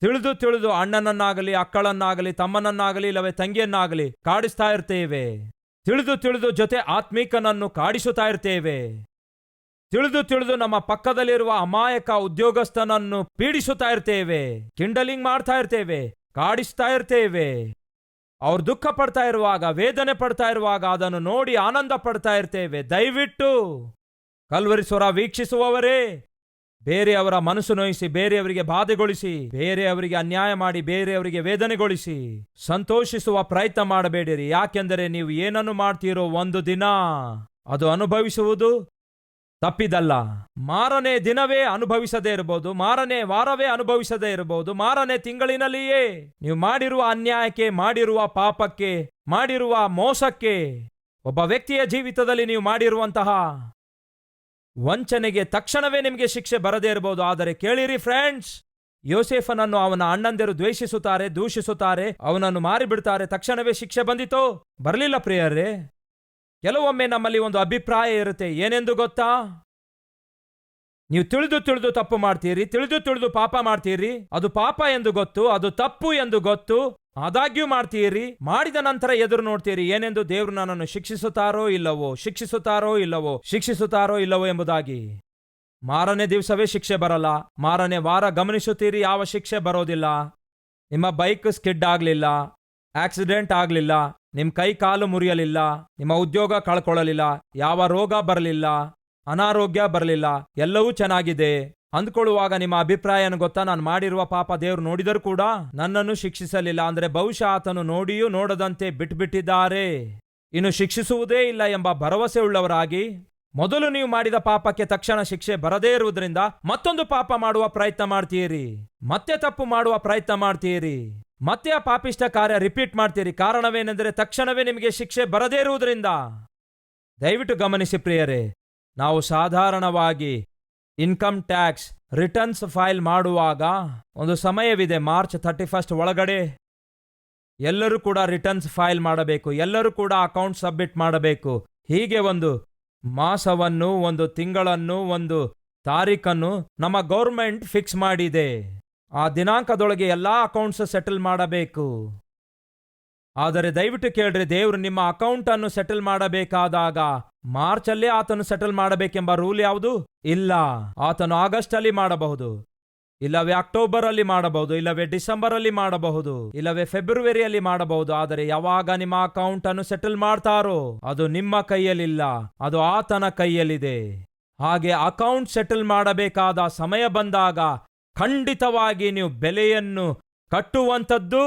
Speaker 1: ತಿಳಿದು ತಿಳಿದು ಅಣ್ಣನನ್ನಾಗಲಿ, ಅಕ್ಕಳನ್ನಾಗಲಿ, ತಮ್ಮನನ್ನಾಗಲಿ, ಇಲ್ಲವೇ ತಂಗಿಯನ್ನಾಗಲಿ ಕಾಡಿಸ್ತಾ ಇರ್ತೇವೆ. ತಿಳಿದು ತಿಳಿದು ಜೊತೆ ಆತ್ಮೀಕನನ್ನು ಕಾಡಿಸುತ್ತಾ ಇರ್ತೇವೆ. ತಿಳಿದು ತಿಳಿದು ನಮ್ಮ ಪಕ್ಕದಲ್ಲಿರುವ ಅಮಾಯಕ ಉದ್ಯೋಗಸ್ಥನನ್ನು ಪೀಡಿಸುತ್ತಾ ಇರ್ತೇವೆ. ಕಿಂಡಲಿಂಗ್ ಮಾಡ್ತಾ ಇರ್ತೇವೆ, ಕಾಡಿಸ್ತಾ ಇರ್ತೇವೆ. ಅವ್ರು ದುಃಖ ಪಡ್ತಾ ಇರುವಾಗ, ವೇದನೆ ಪಡ್ತಾ ಇರುವಾಗ ಅದನ್ನು ನೋಡಿ ಆನಂದ ಪಡ್ತಾ ಇರ್ತೇವೆ. ದಯವಿಟ್ಟು. ಕಲ್ವರಿಸುವರ ವೀಕ್ಷಿಸುವವರೇ ಬೇರೆಯವರ ಮನಸ್ಸು ನೋಯಿಸಿ, ಬೇರೆಯವರಿಗೆ ಬಾಧೆಗೊಳಿಸಿ, ಬೇರೆಯವರಿಗೆ ಅನ್ಯಾಯ ಮಾಡಿ, ಬೇರೆಯವರಿಗೆ ವೇದನೆಗೊಳಿಸಿ. ಸಂತೋಷಿಸುವ ಪ್ರಯತ್ನ ಮಾಡಬೇಡಿರಿ. ಯಾಕೆಂದರೆ ನೀವು ಏನನ್ನು ಮಾಡ್ತೀರೋ ಒಂದು ದಿನ ಅದು ಅನುಭವಿಸುವುದು ತಪ್ಪಿದಲ್ಲ. ಮಾರನೇ ದಿನವೇ ಅನುಭವಿಸದೇ ಇರಬಹುದು, ಮಾರನೇ ವಾರವೇ ಅನುಭವಿಸದೇ ಇರಬಹುದು, ಮಾರನೇ ತಿಂಗಳಿನಲ್ಲಿಯೇ ನೀವು ಮಾಡಿರುವ ಅನ್ಯಾಯಕ್ಕೆ, ಮಾಡಿರುವ ಪಾಪಕ್ಕೆ, ಮಾಡಿರುವ ಮೋಸಕ್ಕೆ, ಒಬ್ಬ ವ್ಯಕ್ತಿಯ ಜೀವಿತದಲ್ಲಿ ನೀವು ಮಾಡಿರುವಂತಹ ವಂಚನೆಗೆ ತಕ್ಷಣವೇ ನಿಮಗೆ ಶಿಕ್ಷೆ ಬರದೇ ಇರಬಹುದು. ಆದರೆ ಕೇಳಿರಿ ಫ್ರೆಂಡ್ಸ್ ಯೋಸೇಫನನ್ನು ಅವನ ಅಣ್ಣಂದಿರು ದ್ವೇಷಿಸುತ್ತಾರೆ, ದೂಷಿಸುತ್ತಾರೆ, ಅವನನ್ನು ಮಾರಿಬಿಡ್ತಾರೆ, ತಕ್ಷಣವೇ ಶಿಕ್ಷೆ ಬಂದಿತೋ? ಬರಲಿಲ್ಲ ಪ್ರಿಯರೇ. ಕೆಲವೊಮ್ಮೆ ನಮ್ಮಲ್ಲಿ ಒಂದು ಅಭಿಪ್ರಾಯ ಇರುತ್ತೆ. ಏನೆಂದು ಗೊತ್ತಾ? ನೀವು ತಿಳಿದು ತಿಳಿದು ತಪ್ಪು ಮಾಡ್ತೀರಿ, ತಿಳಿದು ತಿಳಿದು ಪಾಪ ಮಾಡ್ತೀರಿ, ಅದು ಪಾಪ ಎಂದು ಗೊತ್ತು, ಅದು ತಪ್ಪು ಎಂದು ಗೊತ್ತು, ಆದಾಗ್ಯೂ ಮಾಡ್ತೀರಿ, ಮಾಡಿದ ನಂತರ ಎದುರು ನೋಡ್ತೀರಿ, ಏನೆಂದು ದೇವರು ನನ್ನನ್ನು ಶಿಕ್ಷಿಸುತ್ತಾರೋ ಇಲ್ಲವೋ ಶಿಕ್ಷಿಸುತ್ತಾರೋ ಇಲ್ಲವೋ ಶಿಕ್ಷಿಸುತ್ತಾರೋ ಇಲ್ಲವೋ ಎಂಬುದಾಗಿ. ಮಾರನೇ ದಿವಸವೇ ಶಿಕ್ಷೆ ಬರಲ್ಲ, ಮಾರನೇ ವಾರ ಗಮನಿಸುತ್ತೀರಿ, ಯಾವ ಶಿಕ್ಷೆ ಬರೋದಿಲ್ಲ. ನಿಮ್ಮ ಬೈಕ್ ಸ್ಕಿಡ್ ಆಗ್ಲಿಲ್ಲ, ಆಕ್ಸಿಡೆಂಟ್ ಆಗ್ಲಿಲ್ಲ ನಿಮ್ ಕೈ ಕಾಲು ಮುರಿಯಲಿಲ್ಲ, ನಿಮ್ಮ ಉದ್ಯೋಗ ಕಳ್ಕೊಳ್ಳಲಿಲ್ಲ, ಯಾವ ರೋಗ ಬರಲಿಲ್ಲ ಅನಾರೋಗ್ಯ ಬರಲಿಲ್ಲ, ಎಲ್ಲವೂ ಚೆನ್ನಾಗಿದೆ. ಅಂದ್ಕೊಳ್ಳುವಾಗ ನಿಮ್ಮ ಅಭಿಪ್ರಾಯನ ಗೊತ್ತಾ? ನಾನು ಮಾಡಿರುವ ಪಾಪ ದೇವ್ರು ನೋಡಿದರೂ ಕೂಡ ನನ್ನನ್ನು ಶಿಕ್ಷಿಸಲಿಲ್ಲ. ಅಂದ್ರೆ ಬಹುಶಃ ಆತನು ನೋಡಿಯೂ ನೋಡದಂತೆ ಬಿಟ್ಬಿಟ್ಟಿದ್ದಾರೆ. ಇನ್ನು ಶಿಕ್ಷಿಸುವುದೇ ಇಲ್ಲ ಎಂಬ ಭರವಸೆ ಉಳ್ಳವರಾಗಿ, ಮೊದಲು ನೀವು ಮಾಡಿದ ಪಾಪಕ್ಕೆ ತಕ್ಷಣ ಶಿಕ್ಷೆ ಬರದೇ ಇರುವುದರಿಂದ ಮತ್ತೊಂದು ಪಾಪ ಮಾಡುವ ಪ್ರಯತ್ನ ಮಾಡ್ತೀರಿ. ಮತ್ತೆ ತಪ್ಪು ಮಾಡುವ ಪ್ರಯತ್ನ ಮಾಡ್ತೀರಿ. ಮತ್ತೆ ಆ ಪಾಪಿಷ್ಟ ಕಾರ್ಯ ರಿಪೀಟ್ ಮಾಡ್ತೀರಿ. ಕಾರಣವೇನೆಂದರೆ ತಕ್ಷಣವೇ ನಿಮಗೆ ಶಿಕ್ಷೆ ಬರದೇ ಇರುವುದರಿಂದ. ದಯವಿಟ್ಟು ಗಮನಿಸಿ ಪ್ರಿಯರೇ ನಾವು ಸಾಧಾರಣವಾಗಿ ಇನ್ಕಮ್ ಟ್ಯಾಕ್ಸ್ ರಿಟರ್ನ್ಸ್ ಫೈಲ್ ಮಾಡುವಾಗ ಒಂದು ಸಮಯವಿದೆ, ಮಾರ್ಚ್ ಥರ್ಟಿ ಫಸ್ಟ್ ಒಳಗಡೆ. ಎಲ್ಲರೂ ಕೂಡ ರಿಟರ್ನ್ಸ್ ಫೈಲ್ ಮಾಡಬೇಕು, ಎಲ್ಲರೂ ಕೂಡ ಅಕೌಂಟ್ ಸಬ್ಮಿಟ್ ಮಾಡಬೇಕು. ಹೀಗೆ ಒಂದು ಮಾಸವನ್ನು, ಒಂದು ತಿಂಗಳನ್ನು, ಒಂದು ತಾರೀಖನ್ನು ನಮ್ಮ ಗೌರ್ಮೆಂಟ್ ಫಿಕ್ಸ್ ಮಾಡಿದೆ. ಆ ದಿನಾಂಕದೊಳಗೆ ಎಲ್ಲಾ ಅಕೌಂಟ್ಸ್ ಸೆಟಲ್ ಮಾಡಬೇಕು. ಆದರೆ ದಯವಿಟ್ಟು ಕೇಳ್ರಿ, ದೇವರು ನಿಮ್ಮ ಅಕೌಂಟ್ ಅನ್ನು ಸೆಟಲ್ ಮಾಡಬೇಕಾದಾಗ ಮಾರ್ಚ್ ಅಲ್ಲೇ ಆತನು ಸೆಟಲ್ ಮಾಡಬೇಕೆಂಬ ರೂಲ್ ಯಾವುದು? ಇಲ್ಲ. ಆತನು ಆಗಸ್ಟ್ ಅಲ್ಲಿ ಮಾಡಬಹುದು. ಇಲ್ಲವೇ ಅಕ್ಟೋಬರ್ ಅಲ್ಲಿ ಮಾಡಬಹುದು, ಇಲ್ಲವೇ ಡಿಸೆಂಬರ್ ಅಲ್ಲಿ ಮಾಡಬಹುದು, ಇಲ್ಲವೇ ಫೆಬ್ರವರಿಯಲ್ಲಿ ಮಾಡಬಹುದು, ಆದರೆ ಯಾವಾಗ ನಿಮ್ಮ ಅಕೌಂಟ್ ಅನ್ನು ಸೆಟಲ್ ಮಾಡ್ತಾರೋ, ಅದು ನಿಮ್ಮ ಕೈಯಲ್ಲಿಲ್ಲ, ಅದು ಆತನ ಕೈಯಲ್ಲಿದೆ. ಹಾಗೆ ಅಕೌಂಟ್ ಸೆಟಲ್ ಮಾಡಬೇಕಾದ ಸಮಯ ಬಂದಾಗ ಖಂಡಿತವಾಗಿ ನೀವು ಬೆಲೆಯನ್ನು ಕಟ್ಟುವಂಥದ್ದು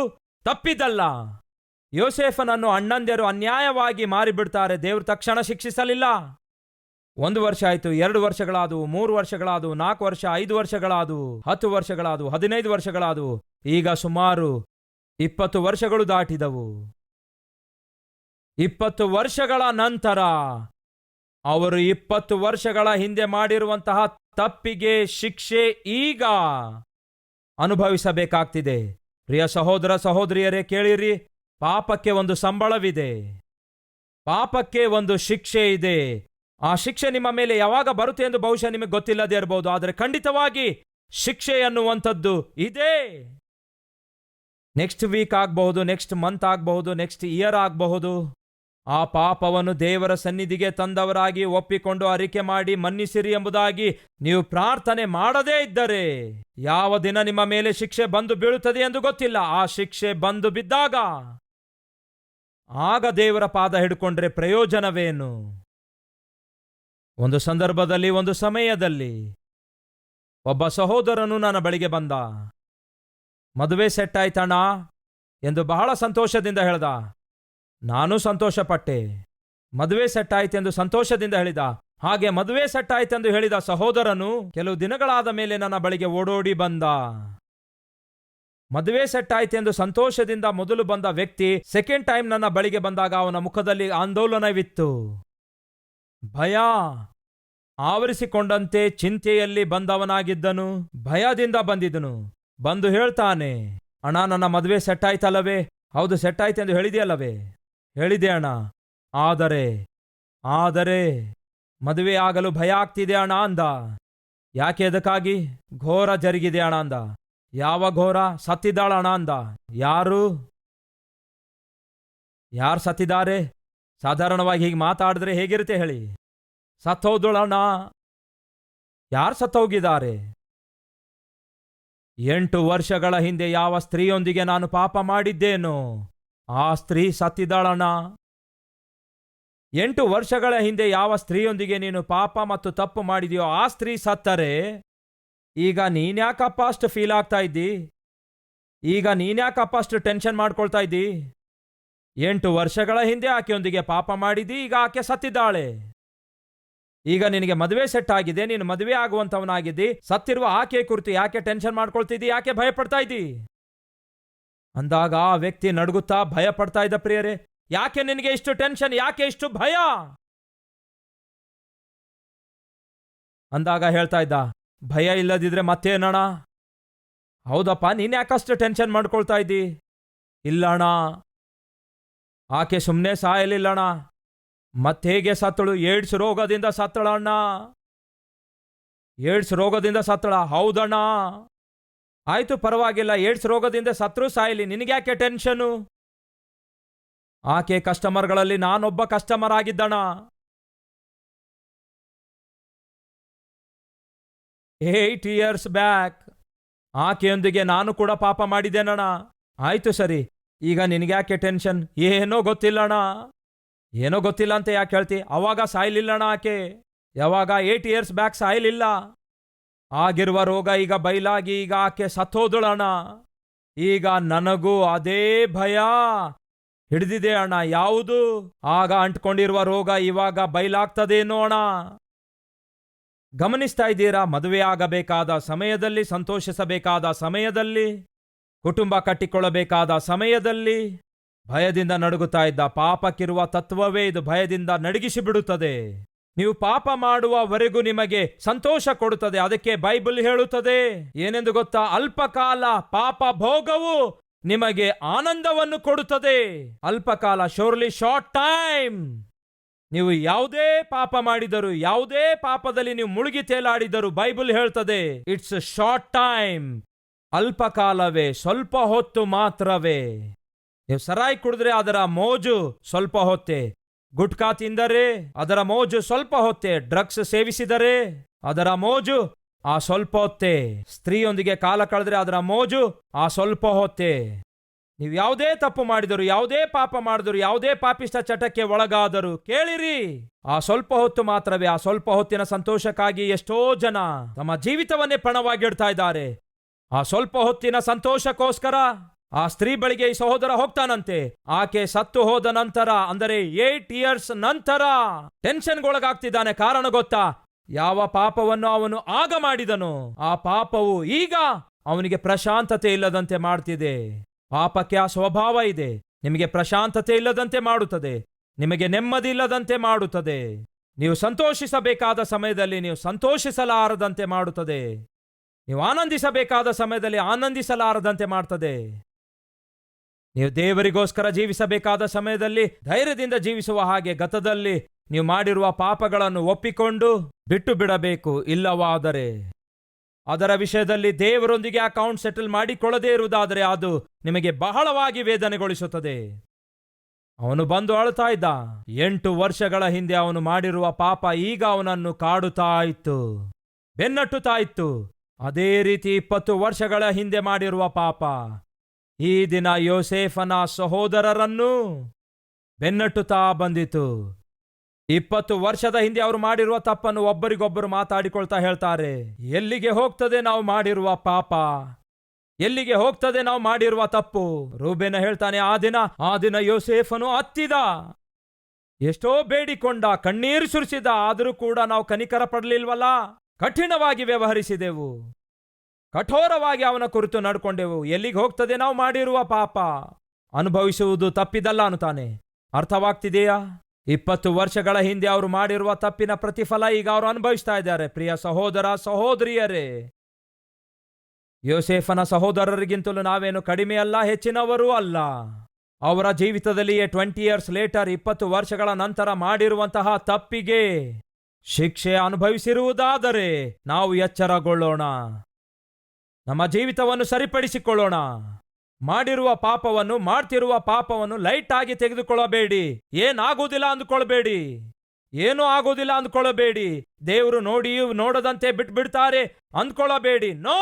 Speaker 1: ತಪ್ಪಿದಲ್ಲ ಯೋಸೇಫನನ್ನು ಅಣ್ಣಂದಿರು ಅನ್ಯಾಯವಾಗಿ ಮಾರಿಬಿಡ್ತಾರೆ, ದೇವರು ತಕ್ಷಣ ಶಿಕ್ಷಿಸಲಿಲ್ಲ. ಒಂದು ವರ್ಷ ಆಯ್ತು, ಎರಡು ವರ್ಷಗಳಾದವು, ಮೂರು ವರ್ಷಗಳಾದವು, ನಾಲ್ಕು ವರ್ಷ, ಐದು ವರ್ಷಗಳಾದವು, ಹತ್ತು ವರ್ಷಗಳಾದವು, ಹದಿನೈದು ವರ್ಷಗಳಾದವು, ಈಗ ಸುಮಾರು ಇಪ್ಪತ್ತು ವರ್ಷಗಳು ದಾಟಿದವು. ಇಪ್ಪತ್ತು ವರ್ಷಗಳ ನಂತರ ಅವರು ಇಪ್ಪತ್ತು ವರ್ಷಗಳ ಹಿಂದೆ ಮಾಡಿರುವಂತಹ ತಪ್ಪಿಗೆ ಶಿಕ್ಷೆ ಈಗ ಅನುಭವಿಸಬೇಕಾಗ್ತಿದೆ. ಪ್ರಿಯ ಸಹೋದರ ಸಹೋದರಿಯರೇ, ಕೇಳಿರಿ ಪಾಪಕ್ಕೆ ಒಂದು ಸಂಬಳವಿದೆ. ಪಾಪಕ್ಕೆ ಒಂದು ಶಿಕ್ಷೆ ಇದೆ. ಆ ಶಿಕ್ಷೆ ನಿಮ್ಮ ಮೇಲೆ ಯಾವಾಗ ಬರುತ್ತೆ ಎಂದು ಬಹುಶಃ ನಿಮಗೆ ಗೊತ್ತಿಲ್ಲದೇ ಇರಬಹುದು. ಆದರೆ ಖಂಡಿತವಾಗಿ ಶಿಕ್ಷೆ ಅನ್ನುವಂಥದ್ದು ಇದೆ. ನೆಕ್ಸ್ಟ್ ವೀಕ್ ಆಗಬಹುದು ನೆಕ್ಸ್ಟ್ ಮಂತ್ ಆಗಬಹುದು ನೆಕ್ಸ್ಟ್ ಇಯರ್ ಆಗಬಹುದು. ಆ ಪಾಪವನ್ನು ದೇವರ ಸನ್ನಿಧಿಗೆ ತಂದವರಾಗಿ ಒಪ್ಪಿಕೊಂಡು ಅರಿಕೆ ಮಾಡಿ ಮನ್ನಿಸಿರಿ ಎಂಬುದಾಗಿ ನೀವು ಪ್ರಾರ್ಥನೆ ಮಾಡದೇ ಇದ್ದರೆ ಯಾವ ದಿನ ನಿಮ್ಮ ಮೇಲೆ ಶಿಕ್ಷೆ ಬಂದು ಬೀಳುತ್ತದೆ ಎಂದು ಗೊತ್ತಿಲ್ಲ. ಆ ಶಿಕ್ಷೆ ಬಂದು ಬಿದ್ದಾಗ ಆಗ ದೇವರ ಪಾದ ಹಿಡ್ಕೊಂಡ್ರೆ ಪ್ರಯೋಜನವೇನು? ಒಂದು ಸಂದರ್ಭದಲ್ಲಿ, ಒಂದು ಸಮಯದಲ್ಲಿ. ಒಬ್ಬ ಸಹೋದರನು ನನ್ನ ಬಳಿಗೆ ಬಂದ. ಮದುವೆ ಸೆಟ್ ಆಯ್ತಣ್ಣ ಎಂದು ಬಹಳ ಸಂತೋಷದಿಂದ ಹೇಳ್ದ. ನಾನು ಸಂತೋಷಪಟ್ಟೆ. ಮದುವೆ ಸೆಟ್ ಆಯ್ತೆಂದು ಸಂತೋಷದಿಂದ ಹೇಳಿದ. ಹಾಗೆ ಮದುವೆ ಸೆಟ್ ಆಯ್ತೆಂದು ಹೇಳಿದ ಸಹೋದರನು ಕೆಲವು ದಿನಗಳಾದ ಮೇಲೆ ನನ್ನ ಬಳಿಗೆ ಓಡೋಡಿ ಬಂದ. ಮದುವೆ ಸೆಟ್ ಆಯ್ತೆಂದು ಸಂತೋಷದಿಂದ ಮೊದಲು ಬಂದ ವ್ಯಕ್ತಿ ಸೆಕೆಂಡ್ ಟೈಮ್ ನನ್ನ ಬಳಿಗೆ ಬಂದಾಗ ಅವನ ಮುಖದಲ್ಲಿ ಆಂದೋಲನವಿತ್ತು ಭಯ. ಆವರಿಸಿಕೊಂಡಂತೆ ಚಿಂತೆಯಲ್ಲಿ ಬಂದವನಾಗಿದ್ದನು. ಭಯದಿಂದ ಬಂದಿದ್ದನು. ಬಂದು ಹೇಳ್ತಾನೆ, ಅಣ್ಣ, ನನ್ನ ಮದುವೆ ಸೆಟ್ ಆಯ್ತಲ್ಲವೇ? ಹೌದು ಸೆಟ್ ಆಯ್ತು ಎಂದು ಹೇಳಿದೆಯಲ್ಲವೇ? ಹೇಳಿದೆ ಅಣ್ಣ. ಆದರೆ? ಆದರೆ. ಮದುವೆ ಆಗಲು ಭಯ ಆಗ್ತಿದೆ ಅಣ್ಣ, ಅಂದ. ಯಾಕೆ ಅದಕ್ಕಾಗಿ ಘೋರ ಜರುಗಿದೆ ಅಣ್ಣ, ಅಂದ. ಯಾವ ಘೋರ ಸತ್ತಿದ್ದಾಳ ಅಣ್ಣ ಅಂದ. ಯಾರು? ಯಾರು ಸತ್ತಿದ್ದಾರೆ? ಸಾಧಾರಣವಾಗಿ ಹೀಗೆ ಮಾತಾಡಿದ್ರೆ ಹೇಗಿರುತ್ತೆ ಹೇಳಿ. ಸತ್ತೋದಳಣ್ಣ ಯಾರು ಸತ್ತೋಗಿದ್ದಾರೆ? ಎಂಟು ವರ್ಷಗಳ ಹಿಂದೆ ಯಾವ ಸ್ತ್ರೀಯೊಂದಿಗೆ ನಾನು ಪಾಪ ಮಾಡಿದ್ದೇನು? ಆ ಸ್ತ್ರೀ ಸತ್ತಿದ್ದಾಳಣ್ಣ ಎಂಟು ವರ್ಷಗಳ ಹಿಂದೆ ಯಾವ ಸ್ತ್ರೀಯೊಂದಿಗೆ ನೀನು ಪಾಪ ಮತ್ತು ತಪ್ಪು ಮಾಡಿದೆಯೋ ಆ ಸ್ತ್ರೀ ಸತ್ತರೆ. ಈಗ ನೀನ್ಯಾಕಪ್ಪ ಅಷ್ಟು ಫೀಲ್ ಆಗ್ತಾ ಇದ್ದಿ? ಈಗ ನೀನ್ಯಾಕಪ್ಪ ಅಷ್ಟು ಟೆನ್ಷನ್ ಮಾಡ್ಕೊಳ್ತಾ ಇದ್ದಿ? ಎಂಟು ವರ್ಷಗಳ ಹಿಂದೆ ಆಕೆಯೊಂದಿಗೆ ಪಾಪ ಮಾಡಿದ್ದಿ, ಈಗ ಆಕೆ ಸತ್ತಿದ್ದಾಳೆ. ಈಗ ನಿನಗೆ ಮದುವೆ ಸೆಟ್ ಆಗಿದೆ, ನೀನು ಮದುವೆ ಆಗುವಂಥವನಾಗಿದ್ದಿ, ಸತ್ತಿರುವ ಆಕೆ ಕುರಿತು ಯಾಕೆ ಟೆನ್ಷನ್ ಮಾಡ್ಕೊಳ್ತಿದ್ದಿ, ಯಾಕೆ ಭಯ ಪಡ್ತಾ ಇದ್ದಿ? ಅಂದಾಗ ಆ ವ್ಯಕ್ತಿ ನಡುಗುತ್ತಾ ಭಯ ಪಡ್ತಾ ಇದ್ದ ಪ್ರಿಯರೇ, ಯಾಕೆ ನಿನಗೆ ಇಷ್ಟು ಟೆನ್ಷನ್ ಯಾಕೆ ಇಷ್ಟು ಭಯ? ಅಂದಾಗ ಹೇಳ್ತಾ ಇದ್ದ ಭಯ ಇಲ್ಲದಿದ್ರೆ ಮತ್ತೇನಣ್ಣ? ಹೌದಪ್ಪ, ನೀನ್ ಯಾಕಷ್ಟು ಟೆನ್ಷನ್ ಮಾಡ್ಕೊಳ್ತಾ ಇದ್ದಿ? ಇಲ್ಲಣ್ಣ. ಆಕೆ ಸುಮ್ಮನೆ ಸಾಯಲಿಲ್ಲಣ್ಣ. ಹೇಗೆ ಸತ್ತಳು? ಏಡ್ಸ್ ರೋಗದಿಂದ ಸತ್ತಳಣ್ಣ ಏಡ್ಸ್ ರೋಗದಿಂದ ಸತ್ತಳ? ಹೌದಣ್ಣ. ಆಯ್ತು, ಪರವಾಗಿಲ್ಲ. ಏಡ್ಸ್ ರೋಗದಿಂದ ಸತ್ರು ಸಾಯಲಿ. ನಿನಗ್ಯಾಕೆ ಟೆನ್ಷನು ಆಕೆ ಕಸ್ಟಮರ್ಗಳಲ್ಲಿ ನಾನೊಬ್ಬ ಕಸ್ಟಮರ್ ಆಗಿದ್ದಣ ಏಟ್ ಇಯರ್ಸ್ ಬ್ಯಾಕ್ ಆಕೆಯೊಂದಿಗೆ ನಾನು ಕೂಡ ಪಾಪ ಮಾಡಿದ್ದೇನಣ್ಣ. ಆಯ್ತು ಸರಿ. ಈಗ ನಿನಗ್ಯಾಕೆ ಟೆನ್ಷನ್ ಏನೋ ಗೊತ್ತಿಲ್ಲಣ ಏನೋ ಗೊತ್ತಿಲ್ಲ ಅಂತ ಯಾಕೆ ಹೇಳ್ತಿ? ಅವಾಗ ಸಾಯ್ಲಿಲ್ಲಣ ಆಕೆ. ಯಾವಾಗ ಏಯ್ಟ್ ಇಯರ್ಸ್ ಬ್ಯಾಕ್ ಸಾಯ್ಲಿಲ್ಲ. ಆಗಿರುವ ರೋಗ ಈಗ ಬಯಲಾಗಿ ಈಗ ಆಕೆ ಸತ್ತೋದಳಣ ಈಗ ನನಗೂ ಅದೇ ಭಯ. ಹಿಡಿದಿದೆ ಅಣ್ಣ, ಯಾವುದು? ಆಗ ಅಂಟ್ಕೊಂಡಿರುವ ರೋಗ ಇವಾಗ ಬಯಲಾಗ್ತದೇನೋ ಅಣ್ಣ. ಗಮನಿಸ್ತಾ ಇದ್ದೀರಾ? ಮದುವೆಯಾಗಬೇಕಾದ ಸಮಯದಲ್ಲಿ, ಸಂತೋಷಿಸಬೇಕಾದ ಸಮಯದಲ್ಲಿ, ಕುಟುಂಬ ಕಟ್ಟಿಕೊಳ್ಳಬೇಕಾದ ಸಮಯದಲ್ಲಿ? ಭಯದಿಂದ ನಡುಗುತ್ತಾ ಇದ್ದ ಪಾಪಕ್ಕಿರುವ ತತ್ವವೇ ಇದು. ಭಯದಿಂದ ನಡಗಿಸಿ ಬಿಡುತ್ತದೆ ನೀವು ಪಾಪ ಮಾಡುವವರೆಗೂ ನಿಮಗೆ ಸಂತೋಷ ಕೊಡುತ್ತದೆ. ಅದಕ್ಕೆ ಬೈಬಲ್ ಹೇಳುತ್ತದೆ, ಏನೆಂದು ಗೊತ್ತಾ? ಅಲ್ಪಕಾಲ ಪಾಪ ಭೋಗವು ನಿಮಗೆ ಆನಂದವನ್ನು ಕೊಡುತ್ತದೆ. ಅಲ್ಪಕಾಲ ಶೋರ್ಲಿ ಶಾರ್ಟ್ ಟೈಮ್ ನೀವು ಯಾವುದೇ ಪಾಪ ಮಾಡಿದರು, ಯಾವುದೇ ಪಾಪದಲ್ಲಿ ನೀವು ಮುಳುಗಿ ತೇಲಾಡಿದರು ಬೈಬಲ್ ಹೇಳ್ತದೆ ಇಟ್ಸ್ ಅ ಶಾರ್ಟ್ ಟೈಮ್ ಅಲ್ಪಕಾಲವೇ, ಸ್ವಲ್ಪ ಹೊತ್ತು ಮಾತ್ರವೇ. ನೀವು ಸರಾಯಿ ಕುಡಿದ್ರೆ ಅದರ ಮೋಜು ಸ್ವಲ್ಪ ಹೊತ್ತೆ. ಗುಟ್ಕಾ ತಿಂದರೆ ಅದರ ಮೋಜು ಸ್ವಲ್ಪ ಹೊತ್ತೆ. ಡ್ರಗ್ಸ್ ಸೇವಿಸಿದರೆ ಅದರ ಮೋಜು ಆ ಸ್ವಲ್ಪ ಹೊತ್ತೆ. ಸ್ತ್ರೀಯೊಂದಿಗೆ ಕಾಲ ಕಳೆದ್ರೆ ಅದರ ಮೋಜು ಆ ಸ್ವಲ್ಪ ಹೊತ್ತೆ. ನೀವು ಯಾವುದೇ ತಪ್ಪು ಮಾಡಿದರು, ಯಾವುದೇ ಪಾಪ ಮಾಡಿದರು, ಯಾವುದೇ ಪಾಪಿಷ್ಟ ಚಟಕ್ಕೆ ಒಳಗಾದರು ಕೇಳಿರಿ. ಆ ಸ್ವಲ್ಪ ಹೊತ್ತು ಮಾತ್ರವೇ, ಆ ಸ್ವಲ್ಪ ಹೊತ್ತಿನ ಸಂತೋಷಕ್ಕಾಗಿ ಎಷ್ಟೋ ಜನ ತಮ್ಮ ಜೀವಿತವನ್ನೇ ಪಣವಾಗಿಡ್ತಾ ಇದ್ದಾರೆ. ಆ ಸ್ವಲ್ಪ ಹೊತ್ತಿನ ಸಂತೋಷಕ್ಕೋಸ್ಕರ ಆ ಸ್ತ್ರೀ ಬಳಿಗೆ ಈ ಸಹೋದರ ಹೋಗ್ತಾನಂತೆ. ಆಕೆ ಸತ್ತು ಹೋದ ನಂತರ, ಅಂದರೆ ಏಟ್ ಇಯರ್ಸ್ ನಂತರ ಟೆನ್ಷನ್ಗೊಳಗಾಗ್ತಿದ್ದಾನೆ. ಕಾರಣ ಗೊತ್ತಾ? ಯಾವ ಪಾಪವನ್ನು ಅವನು ಆಗ ಮಾಡಿದನು, ಆ ಪಾಪವು ಈಗ ಅವನಿಗೆ ಪ್ರಶಾಂತತೆ ಇಲ್ಲದಂತೆ ಮಾಡ್ತಿದೆ. ಪಾಪಕ್ಕೆ ಆ ಸ್ವಭಾವ ಇದೆ. ನಿಮಗೆ ಪ್ರಶಾಂತತೆ ಇಲ್ಲದಂತೆ ಮಾಡುತ್ತದೆ. ನಿಮಗೆ ನೆಮ್ಮದಿ ಇಲ್ಲದಂತೆ ಮಾಡುತ್ತದೆ. ನೀವು ಸಂತೋಷಿಸಬೇಕಾದ ಸಮಯದಲ್ಲಿ ನೀವು ಸಂತೋಷಿಸಲಾರದಂತೆ ಮಾಡುತ್ತದೆ. ನೀವು ಆನಂದಿಸಬೇಕಾದ ಸಮಯದಲ್ಲಿ ಆನಂದಿಸಲಾರದಂತೆ ಮಾಡ್ತದೆ. ನೀವು ದೇವರಿಗೋಸ್ಕರ ಜೀವಿಸಬೇಕಾದ ಸಮಯದಲ್ಲಿ ಧೈರ್ಯದಿಂದ ಜೀವಿಸುವ ಹಾಗೆ ಗತದಲ್ಲಿ ನೀವು ಮಾಡಿರುವ ಪಾಪಗಳನ್ನು ಒಪ್ಪಿಕೊಂಡು ಬಿಟ್ಟು ಬಿಡಬೇಕು ಇಲ್ಲವಾದರೆ. ಅದರ ವಿಷಯದಲ್ಲಿ ದೇವರೊಂದಿಗೆ ಅಕೌಂಟ್ ಸೆಟಲ್ ಮಾಡಿಕೊಳ್ಳದೇ ಇರುವುದಾದರೆ ಅದು ನಿಮಗೆ ಬಹಳವಾಗಿ ವೇದನೆಗೊಳಿಸುತ್ತದೆ. ಅವನು ಬಂದು ಅಳುತ್ತಾ ಇದ್ದ. ಎಂಟು ವರ್ಷಗಳ ಹಿಂದೆ ಅವನು ಮಾಡಿರುವ ಪಾಪ ಈಗ ಅವನನ್ನು ಕಾಡುತ್ತಾ ಇತ್ತು. ಬೆನ್ನಟ್ಟುತ್ತಾ ಇತ್ತು. ಅದೇ ರೀತಿ ಇಪ್ಪತ್ತು ವರ್ಷಗಳ ಹಿಂದೆ ಮಾಡಿರುವ ಪಾಪ. ಈ ದಿನ ಯೋಸೇಫನ ಸಹೋದರರನ್ನು ಬೆನ್ನಟ್ಟುತ್ತಾ ಬಂದಿತು. ಇಪ್ಪತ್ತು ವರ್ಷದ ಹಿಂದೆ ಅವರು ಮಾಡಿರುವ ತಪ್ಪನ್ನು ಒಬ್ಬರಿಗೊಬ್ಬರು ಮಾತಾಡಿಕೊಳ್ತಾ ಹೇಳ್ತಾರೆ. ಎಲ್ಲಿಗೆ ಹೋಗ್ತದೆ ನಾವು ಮಾಡಿರುವ ಪಾಪ? ಎಲ್ಲಿಗೆ ಹೋಗ್ತದೆ ನಾವು ಮಾಡಿರುವ ತಪ್ಪು? ರೂಬೇನ ಹೇಳ್ತಾನೆ, ಆ ದಿನ ಆ ದಿನ ಯೋಸೇಫನು ಹತ್ತಿದ. ಎಷ್ಟೋ ಬೇಡಿಕೊಂಡ, ಕಣ್ಣೀರು ಸುರಿಸಿದ, ಆದರೂ ಕೂಡ ನಾವು ಕನಿಕರ ಪಡಲಿಲ್ವಲ್ಲ? ಕಠಿಣವಾಗಿ ವ್ಯವಹರಿಸಿದೆವು. ಕಠೋರವಾಗಿ ಅವನ ಕುರಿತು ನಡ್ಕೊಂಡೆವು. ಎಲ್ಲಿಗೆ ಹೋಗ್ತದೆ ನಾವು ಮಾಡಿರುವ ಪಾಪ? ಅನುಭವಿಸುವುದು ತಪ್ಪಿದಲ್ಲ ಅನ್ನುತ್ತಾನೆ ಅರ್ಥವಾಗ್ತಿದೆಯಾ? ಇಪ್ಪತ್ತು ವರ್ಷಗಳ ಹಿಂದೆ ಅವರು ಮಾಡಿರುವ ತಪ್ಪಿನ ಪ್ರತಿಫಲ ಈಗ ಅವರು ಅನುಭವಿಸ್ತಾ ಇದ್ದಾರೆ. ಪ್ರಿಯ ಸಹೋದರ, ಸಹೋದರಿಯರೇ, ಯೋಸೇಫನ ಸಹೋದರರಿಗಿಂತಲೂ ನಾವೇನು ಕಡಿಮೆ ಅಲ್ಲ, ಹೆಚ್ಚಿನವರೂ ಅಲ್ಲ. ಅವರ ಜೀವಿತದಲ್ಲಿಯೇ ಟ್ವೆಂಟಿ ಇಯರ್ಸ್ ಲೇಟರ್ ಇಪ್ಪತ್ತು ವರ್ಷಗಳ ನಂತರ ಮಾಡಿರುವಂತಹ ತಪ್ಪಿಗೆ ಶಿಕ್ಷೆ ಅನುಭವಿಸಿರುವುದಾದರೆ ನಾವು ಎಚ್ಚರಗೊಳ್ಳೋಣ. ನಮ್ಮ ಜೀವಿತವನ್ನು ಸರಿಪಡಿಸಿಕೊಳ್ಳೋಣ. ಮಾಡಿರುವ ಪಾಪವನ್ನು, ಮಾಡ್ತಿರುವ ಪಾಪವನ್ನು ಲೈಟ್ ಆಗಿ ತೆಗೆದುಕೊಳ್ಳಬೇಡಿ. ಏನಾಗುವುದಿಲ್ಲ ಅಂದುಕೊಳ್ಬೇಡಿ. ಏನೂ ಆಗುವುದಿಲ್ಲ ಅಂದ್ಕೊಳ್ಳಬೇಡಿ ದೇವರು ನೋಡಿಯೂ ನೋಡದಂತೆ ಬಿಟ್ಬಿಡ್ತಾರೆ ಅಂದ್ಕೊಳ್ಳಬೇಡಿ ನೋ!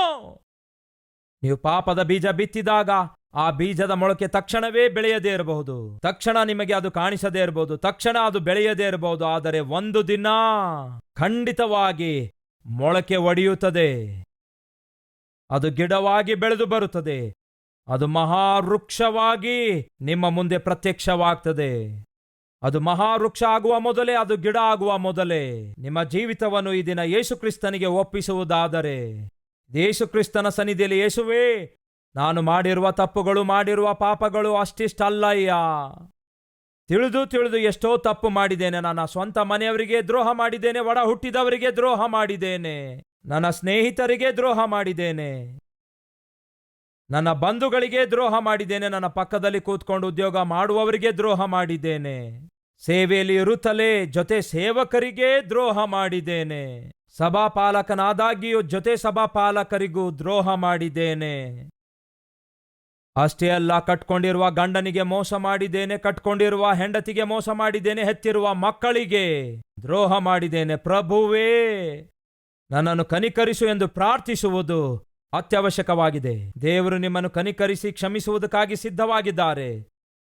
Speaker 1: ನೀವು ಪಾಪದ ಬೀಜ ಬಿತ್ತಿದಾಗ ಆ ಬೀಜದ ಮೊಳಕೆ ತಕ್ಷಣವೇ ಬೆಳೆಯದೇ ಇರಬಹುದು. ತಕ್ಷಣ ನಿಮಗೆ ಅದು ಕಾಣಿಸದೇ ಇರಬಹುದು. ತಕ್ಷಣ ಅದು ಬೆಳೆಯದೇ ಇರಬಹುದು. ಆದರೆ ಒಂದು ದಿನ ಖಂಡಿತವಾಗಿ ಮೊಳಕೆ ಒಡೆಯುತ್ತದೆ. ಅದು ಗಿಡವಾಗಿ ಬೆಳೆದು ಬರುತ್ತದೆ. ಅದು ಮಹಾವೃಕ್ಷವಾಗಿ ನಿಮ್ಮ ಮುಂದೆ ಪ್ರತ್ಯಕ್ಷವಾಗ್ತದೆ. ಅದು ಮಹಾವೃಕ್ಷ ಆಗುವ ಮೊದಲೇ, ಅದು ಗಿಡ ಆಗುವ ಮೊದಲೇ. ನಿಮ್ಮ ಜೀವಿತವನ್ನು ಈ ದಿನ ಯೇಸುಕ್ರಿಸ್ತನಿಗೆ ಒಪ್ಪಿಸುವುದಾದರೆ. ಯೇಸುಕ್ರಿಸ್ತನ ಸನ್ನಿಧಿಯಲ್ಲಿ ಯೇಸುವೇ, ನಾನು ಮಾಡಿರುವ ತಪ್ಪುಗಳು ಮಾಡಿರುವ ಪಾಪಗಳು ಅಷ್ಟಿಷ್ಟಲ್ಲಯ್ಯ ತಿಳಿದು ತಿಳಿದು ಎಷ್ಟೋ ತಪ್ಪು ಮಾಡಿದ್ದೇನೆ. ನನ್ನ ಸ್ವಂತ ಮನೆಯವರಿಗೆ ದ್ರೋಹ ಮಾಡಿದ್ದೇನೆ ಒಡ ಹುಟ್ಟಿದವರಿಗೆ ದ್ರೋಹ ಮಾಡಿದ್ದೇನೆ. ನನ್ನ ಸ್ನೇಹಿತರಿಗೆ ದ್ರೋಹ ಮಾಡಿದ್ದೇನೆ. ನನ್ನ ಬಂಧುಗಳಿಗೆ ದ್ರೋಹ ಮಾಡಿದ್ದೇನೆ, ನನ್ನ ಪಕ್ಕದಲ್ಲಿ ಕೂತ್ಕೊಂಡು ಉದ್ಯೋಗ ಮಾಡುವವರಿಗೆ ದ್ರೋಹ ಮಾಡಿದ್ದೇನೆ. ಸೇವೆಯಲ್ಲಿ ಇರುತ್ತಲೇ ಜೊತೆ ಸೇವಕರಿಗೆ ದ್ರೋಹ ಮಾಡಿದ್ದೇನೆ. ಸಭಾಪಾಲಕನಾದಾಗಿಯೂ ಜೊತೆ ಸಭಾಪಾಲಕರಿಗೂ ದ್ರೋಹ ಮಾಡಿದ್ದೇನೆ. ಅಷ್ಟೇ ಅಲ್ಲ, ಕಟ್ಕೊಂಡಿರುವ ಗಂಡನಿಗೆ ಮೋಸ ಮಾಡಿದ್ದೇನೆ, ಕಟ್ಕೊಂಡಿರುವ ಹೆಂಡತಿಗೆ ಮೋಸ ಮಾಡಿದ್ದೇನೆ, ಹೆತ್ತಿರುವ ಮಕ್ಕಳಿಗೆ ದ್ರೋಹ ಮಾಡಿದ್ದೇನೆ. ಪ್ರಭುವೇ, ನನ್ನನ್ನು ಕನಿಕರಿಸು ಎಂದು ಪ್ರಾರ್ಥಿಸುವುದು ಅತ್ಯವಶ್ಯಕವಾಗಿದೆ. ದೇವರು ನಿಮ್ಮನ್ನು ಕನಿಕರಿಸಿ ಕ್ಷಮಿಸುವುದಕ್ಕಾಗಿ ಸಿದ್ಧವಾಗಿದ್ದಾರೆ.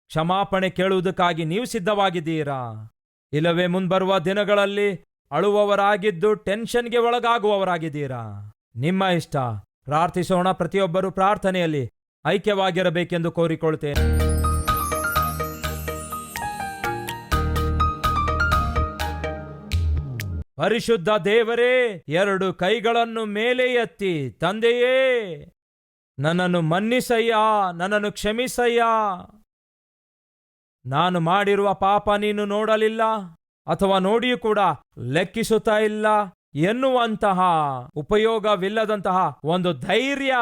Speaker 1: ಕ್ಷಮಾಪಣೆ ಕೇಳುವುದಕ್ಕಾಗಿ ನೀವು ಸಿದ್ಧವಾಗಿದ್ದೀರಾ? ಇಲ್ಲವೇ ಮುಂಬರುವ ದಿನಗಳಲ್ಲಿ ಅಳುವವರಾಗಿದ್ದು ಟೆನ್ಷನ್ಗೆ ಒಳಗಾಗುವವರಾಗಿದ್ದೀರಾ? ನಿಮ್ಮ ಇಷ್ಟ. ಪ್ರಾರ್ಥಿಸೋಣ ಪ್ರತಿಯೊಬ್ಬರೂ ಪ್ರಾರ್ಥನೆಯಲ್ಲಿ ಐಕ್ಯವಾಗಿರಬೇಕೆಂದು ಕೋರಿಕೊಳ್ತೇನೆ ಪರಿಶುದ್ಧ ದೇವರೇ, ಎರಡು ಕೈಗಳನ್ನು ಮೇಲೆ ಎತ್ತಿ, ತಂದೆಯೇ, ನನ್ನನ್ನು ಮನ್ನಿಸಯ್ಯ, ನನ್ನನ್ನು ಕ್ಷಮಿಸಯ್ಯ. ನಾನು ಮಾಡಿರುವ ಪಾಪ ನೀನು ನೋಡಲಿಲ್ಲ, ಅಥವಾ ನೋಡಿಯೂ ಕೂಡ ಲೆಕ್ಕಿಸುತ್ತಾ ಇಲ್ಲ ಎನ್ನುವಂತಹ ಉಪಯೋಗವಿಲ್ಲದಂತಹ ಒಂದು ಧೈರ್ಯ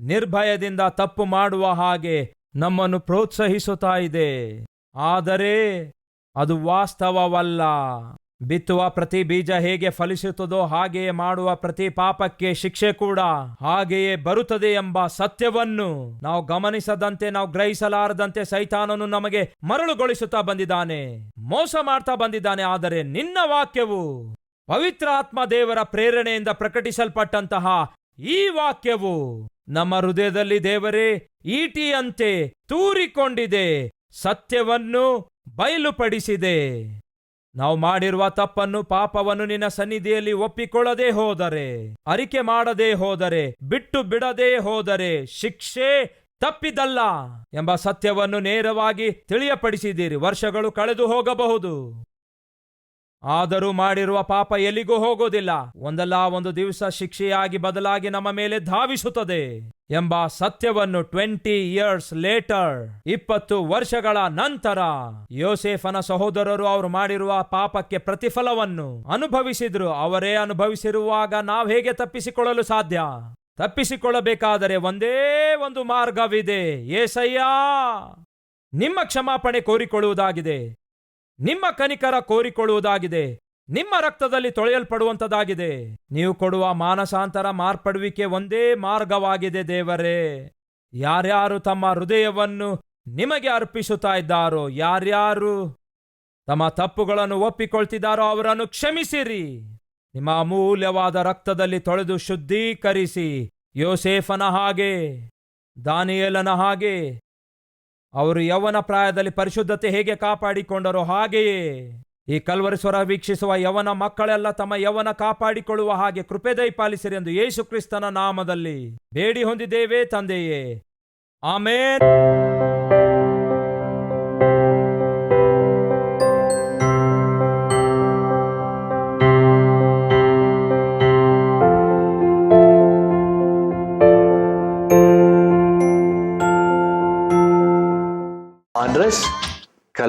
Speaker 1: ನಿರ್ಭಯದಿಂದ ತಪ್ಪು ಮಾಡುವ ಹಾಗೆ ನಮ್ಮನ್ನು ಪ್ರೋತ್ಸಾಹಿಸುತ್ತಾ ಇದೆ. ಆದರೆ ಅದು ವಾಸ್ತವವಲ್ಲ. ಬಿತ್ತುವ ಪ್ರತಿ ಬೀಜ ಹೇಗೆ ಫಲಿಸುತ್ತದೋ ಹಾಗೆಯೇ ಮಾಡುವ ಪ್ರತಿ ಪಾಪಕ್ಕೆ ಶಿಕ್ಷೆ ಕೂಡ ಹಾಗೆಯೇ ಬರುತ್ತದೆ ಎಂಬ ಸತ್ಯವನ್ನು ನಾವು ಗಮನಿಸದಂತೆ, ನಾವು ಗ್ರಹಿಸಲಾರದಂತೆ ಸೈತಾನನು ನಮಗೆ ಮರಳುಗೊಳಿಸುತ್ತಾ ಬಂದಿದ್ದಾನೆ, ಮೋಸ ಮಾಡ್ತಾ ಬಂದಿದ್ದಾನೆ. ಆದರೆ ನಿನ್ನ ವಾಕ್ಯವು ಪವಿತ್ರ ಆತ್ಮ ದೇವರ ಪ್ರೇರಣೆಯಿಂದ ಪ್ರಕಟಿಸಲ್ಪಟ್ಟಂತಹ ಈ ವಾಕ್ಯವು ನಮ್ಮ ಹೃದಯದಲ್ಲಿ ದೇವರೇ, ಈಟಿಯಂತೆ ತೂರಿಕೊಂಡಿದೆ, ಸತ್ಯವನ್ನು ಬಯಲುಪಡಿಸಿದೆ. ನಾವು ಮಾಡಿರುವ ತಪ್ಪನ್ನು ಪಾಪವನ್ನು ನಿನ್ನ ಸನ್ನಿಧಿಯಲ್ಲಿ ಒಪ್ಪಿಕೊಳ್ಳದೆ ಹೋದರೆ, ಅರಿಕೆ ಮಾಡದೆ ಹೋದರೆ, ಬಿಟ್ಟು ಬಿಡದೆ ಹೋದರೆ ಶಿಕ್ಷೆ ತಪ್ಪಿದಲ್ಲ ಎಂಬ ಸತ್ಯವನ್ನು ನೇರವಾಗಿ ತಿಳಿಯಪಡಿಸಿದ್ದೀರಿ. ವರ್ಷಗಳು ಕಳೆದು ಹೋಗಬಹುದು. ಆದರೂ ಮಾಡಿರುವ ಪಾಪ ಎಲ್ಲಿಗೂ ಹೋಗೋದಿಲ್ಲ. ಒಂದಲ್ಲ ಒಂದು ದಿವಸ ಶಿಕ್ಷೆಯಾಗಿ ಬದಲಾಗಿ ನಮ್ಮ ಮೇಲೆ ಧಾವಿಸುತ್ತದೆ ಎಂಬ ಸತ್ಯವನ್ನು ಟ್ವೆಂಟಿ ಇಯರ್ಸ್ ಲೇಟರ್, ಇಪ್ಪತ್ತು ವರ್ಷಗಳ ನಂತರ ಯೋಸೇಫನ ಸಹೋದರರು ಅವರು ಮಾಡಿರುವ ಪಾಪಕ್ಕೆ ಪ್ರತಿಫಲವನ್ನು ಅನುಭವಿಸಿದ್ರು. ಅವರೇ ಅನುಭವಿಸಿರುವಾಗ ನಾವು ಹೇಗೆ ತಪ್ಪಿಸಿಕೊಳ್ಳಲು ಸಾಧ್ಯ? ತಪ್ಪಿಸಿಕೊಳ್ಳಬೇಕಾದರೆ ಒಂದೇ ಒಂದು ಮಾರ್ಗವಿದೆ. ಏಸಯ್ಯ, ನಿಮ್ಮ ಕ್ಷಮಾಪಣೆ ಕೋರಿಕೊಳ್ಳುವುದಾಗಿದೆ. ನಿಮ್ಮ ಕನಿಕರ ಕೋರಿಕೊಳ್ಳುವುದಾಗಿದೆ. ನಿಮ್ಮ ರಕ್ತದಲ್ಲಿ ತೊಳೆಯಲ್ಪಡುವಂತದಾಗಿದೆ ನೀವು ಕೊಡುವ ಮಾನಸಾಂತರ ಮಾರ್ಪಡುವಿಕೆ ಒಂದೇ ಮಾರ್ಗವಾಗಿದೆ ದೇವರೇ. ಯಾರ್ಯಾರು ತಮ್ಮ ಹೃದಯವನ್ನು ನಿಮಗೆ ಅರ್ಪಿಸುತ್ತಾ ಇದ್ದಾರೋ, ಯಾರ್ಯಾರು ತಮ್ಮ ತಪ್ಪುಗಳನ್ನು ಒಪ್ಪಿಕೊಳ್ತಿದ್ದಾರೋ ಅವರನ್ನು ಕ್ಷಮಿಸಿರಿ. ನಿಮ್ಮ ಅಮೂಲ್ಯವಾದ ರಕ್ತದಲ್ಲಿ ತೊಳೆದು ಶುದ್ಧೀಕರಿಸಿ. ಯೋಸೇಫನ ಹಾಗೆ, ದಾನಿಯೇಲನ ಹಾಗೆ ಅವರು ಯವನ ಪ್ರಾಯದಲ್ಲಿ ಪರಿಶುದ್ಧತೆ ಹೇಗೆ ಕಾಪಾಡಿಕೊಂಡರೋ ಹಾಗೆಯೇ. ಈ ಕಲ್ವರಿಸ್ವರ ವೀಕ್ಷಿಸುವ ಯವನ ಮಕ್ಕಳೆಲ್ಲ ತಮ್ಮ ಯವನ ಕಾಪಾಡಿಕೊಳ್ಳುವ ಹಾಗೆ ಕೃಪೆ ದಯಪಾಲಿಸಿರಿ ಎಂದು ಯೇಸು ಕ್ರಿಸ್ತನ ನಾಮದಲ್ಲಿ ಬೇಡಿ ಹೊಂದಿದ್ದೇವೆ ತಂದೆಯೇ. Amen.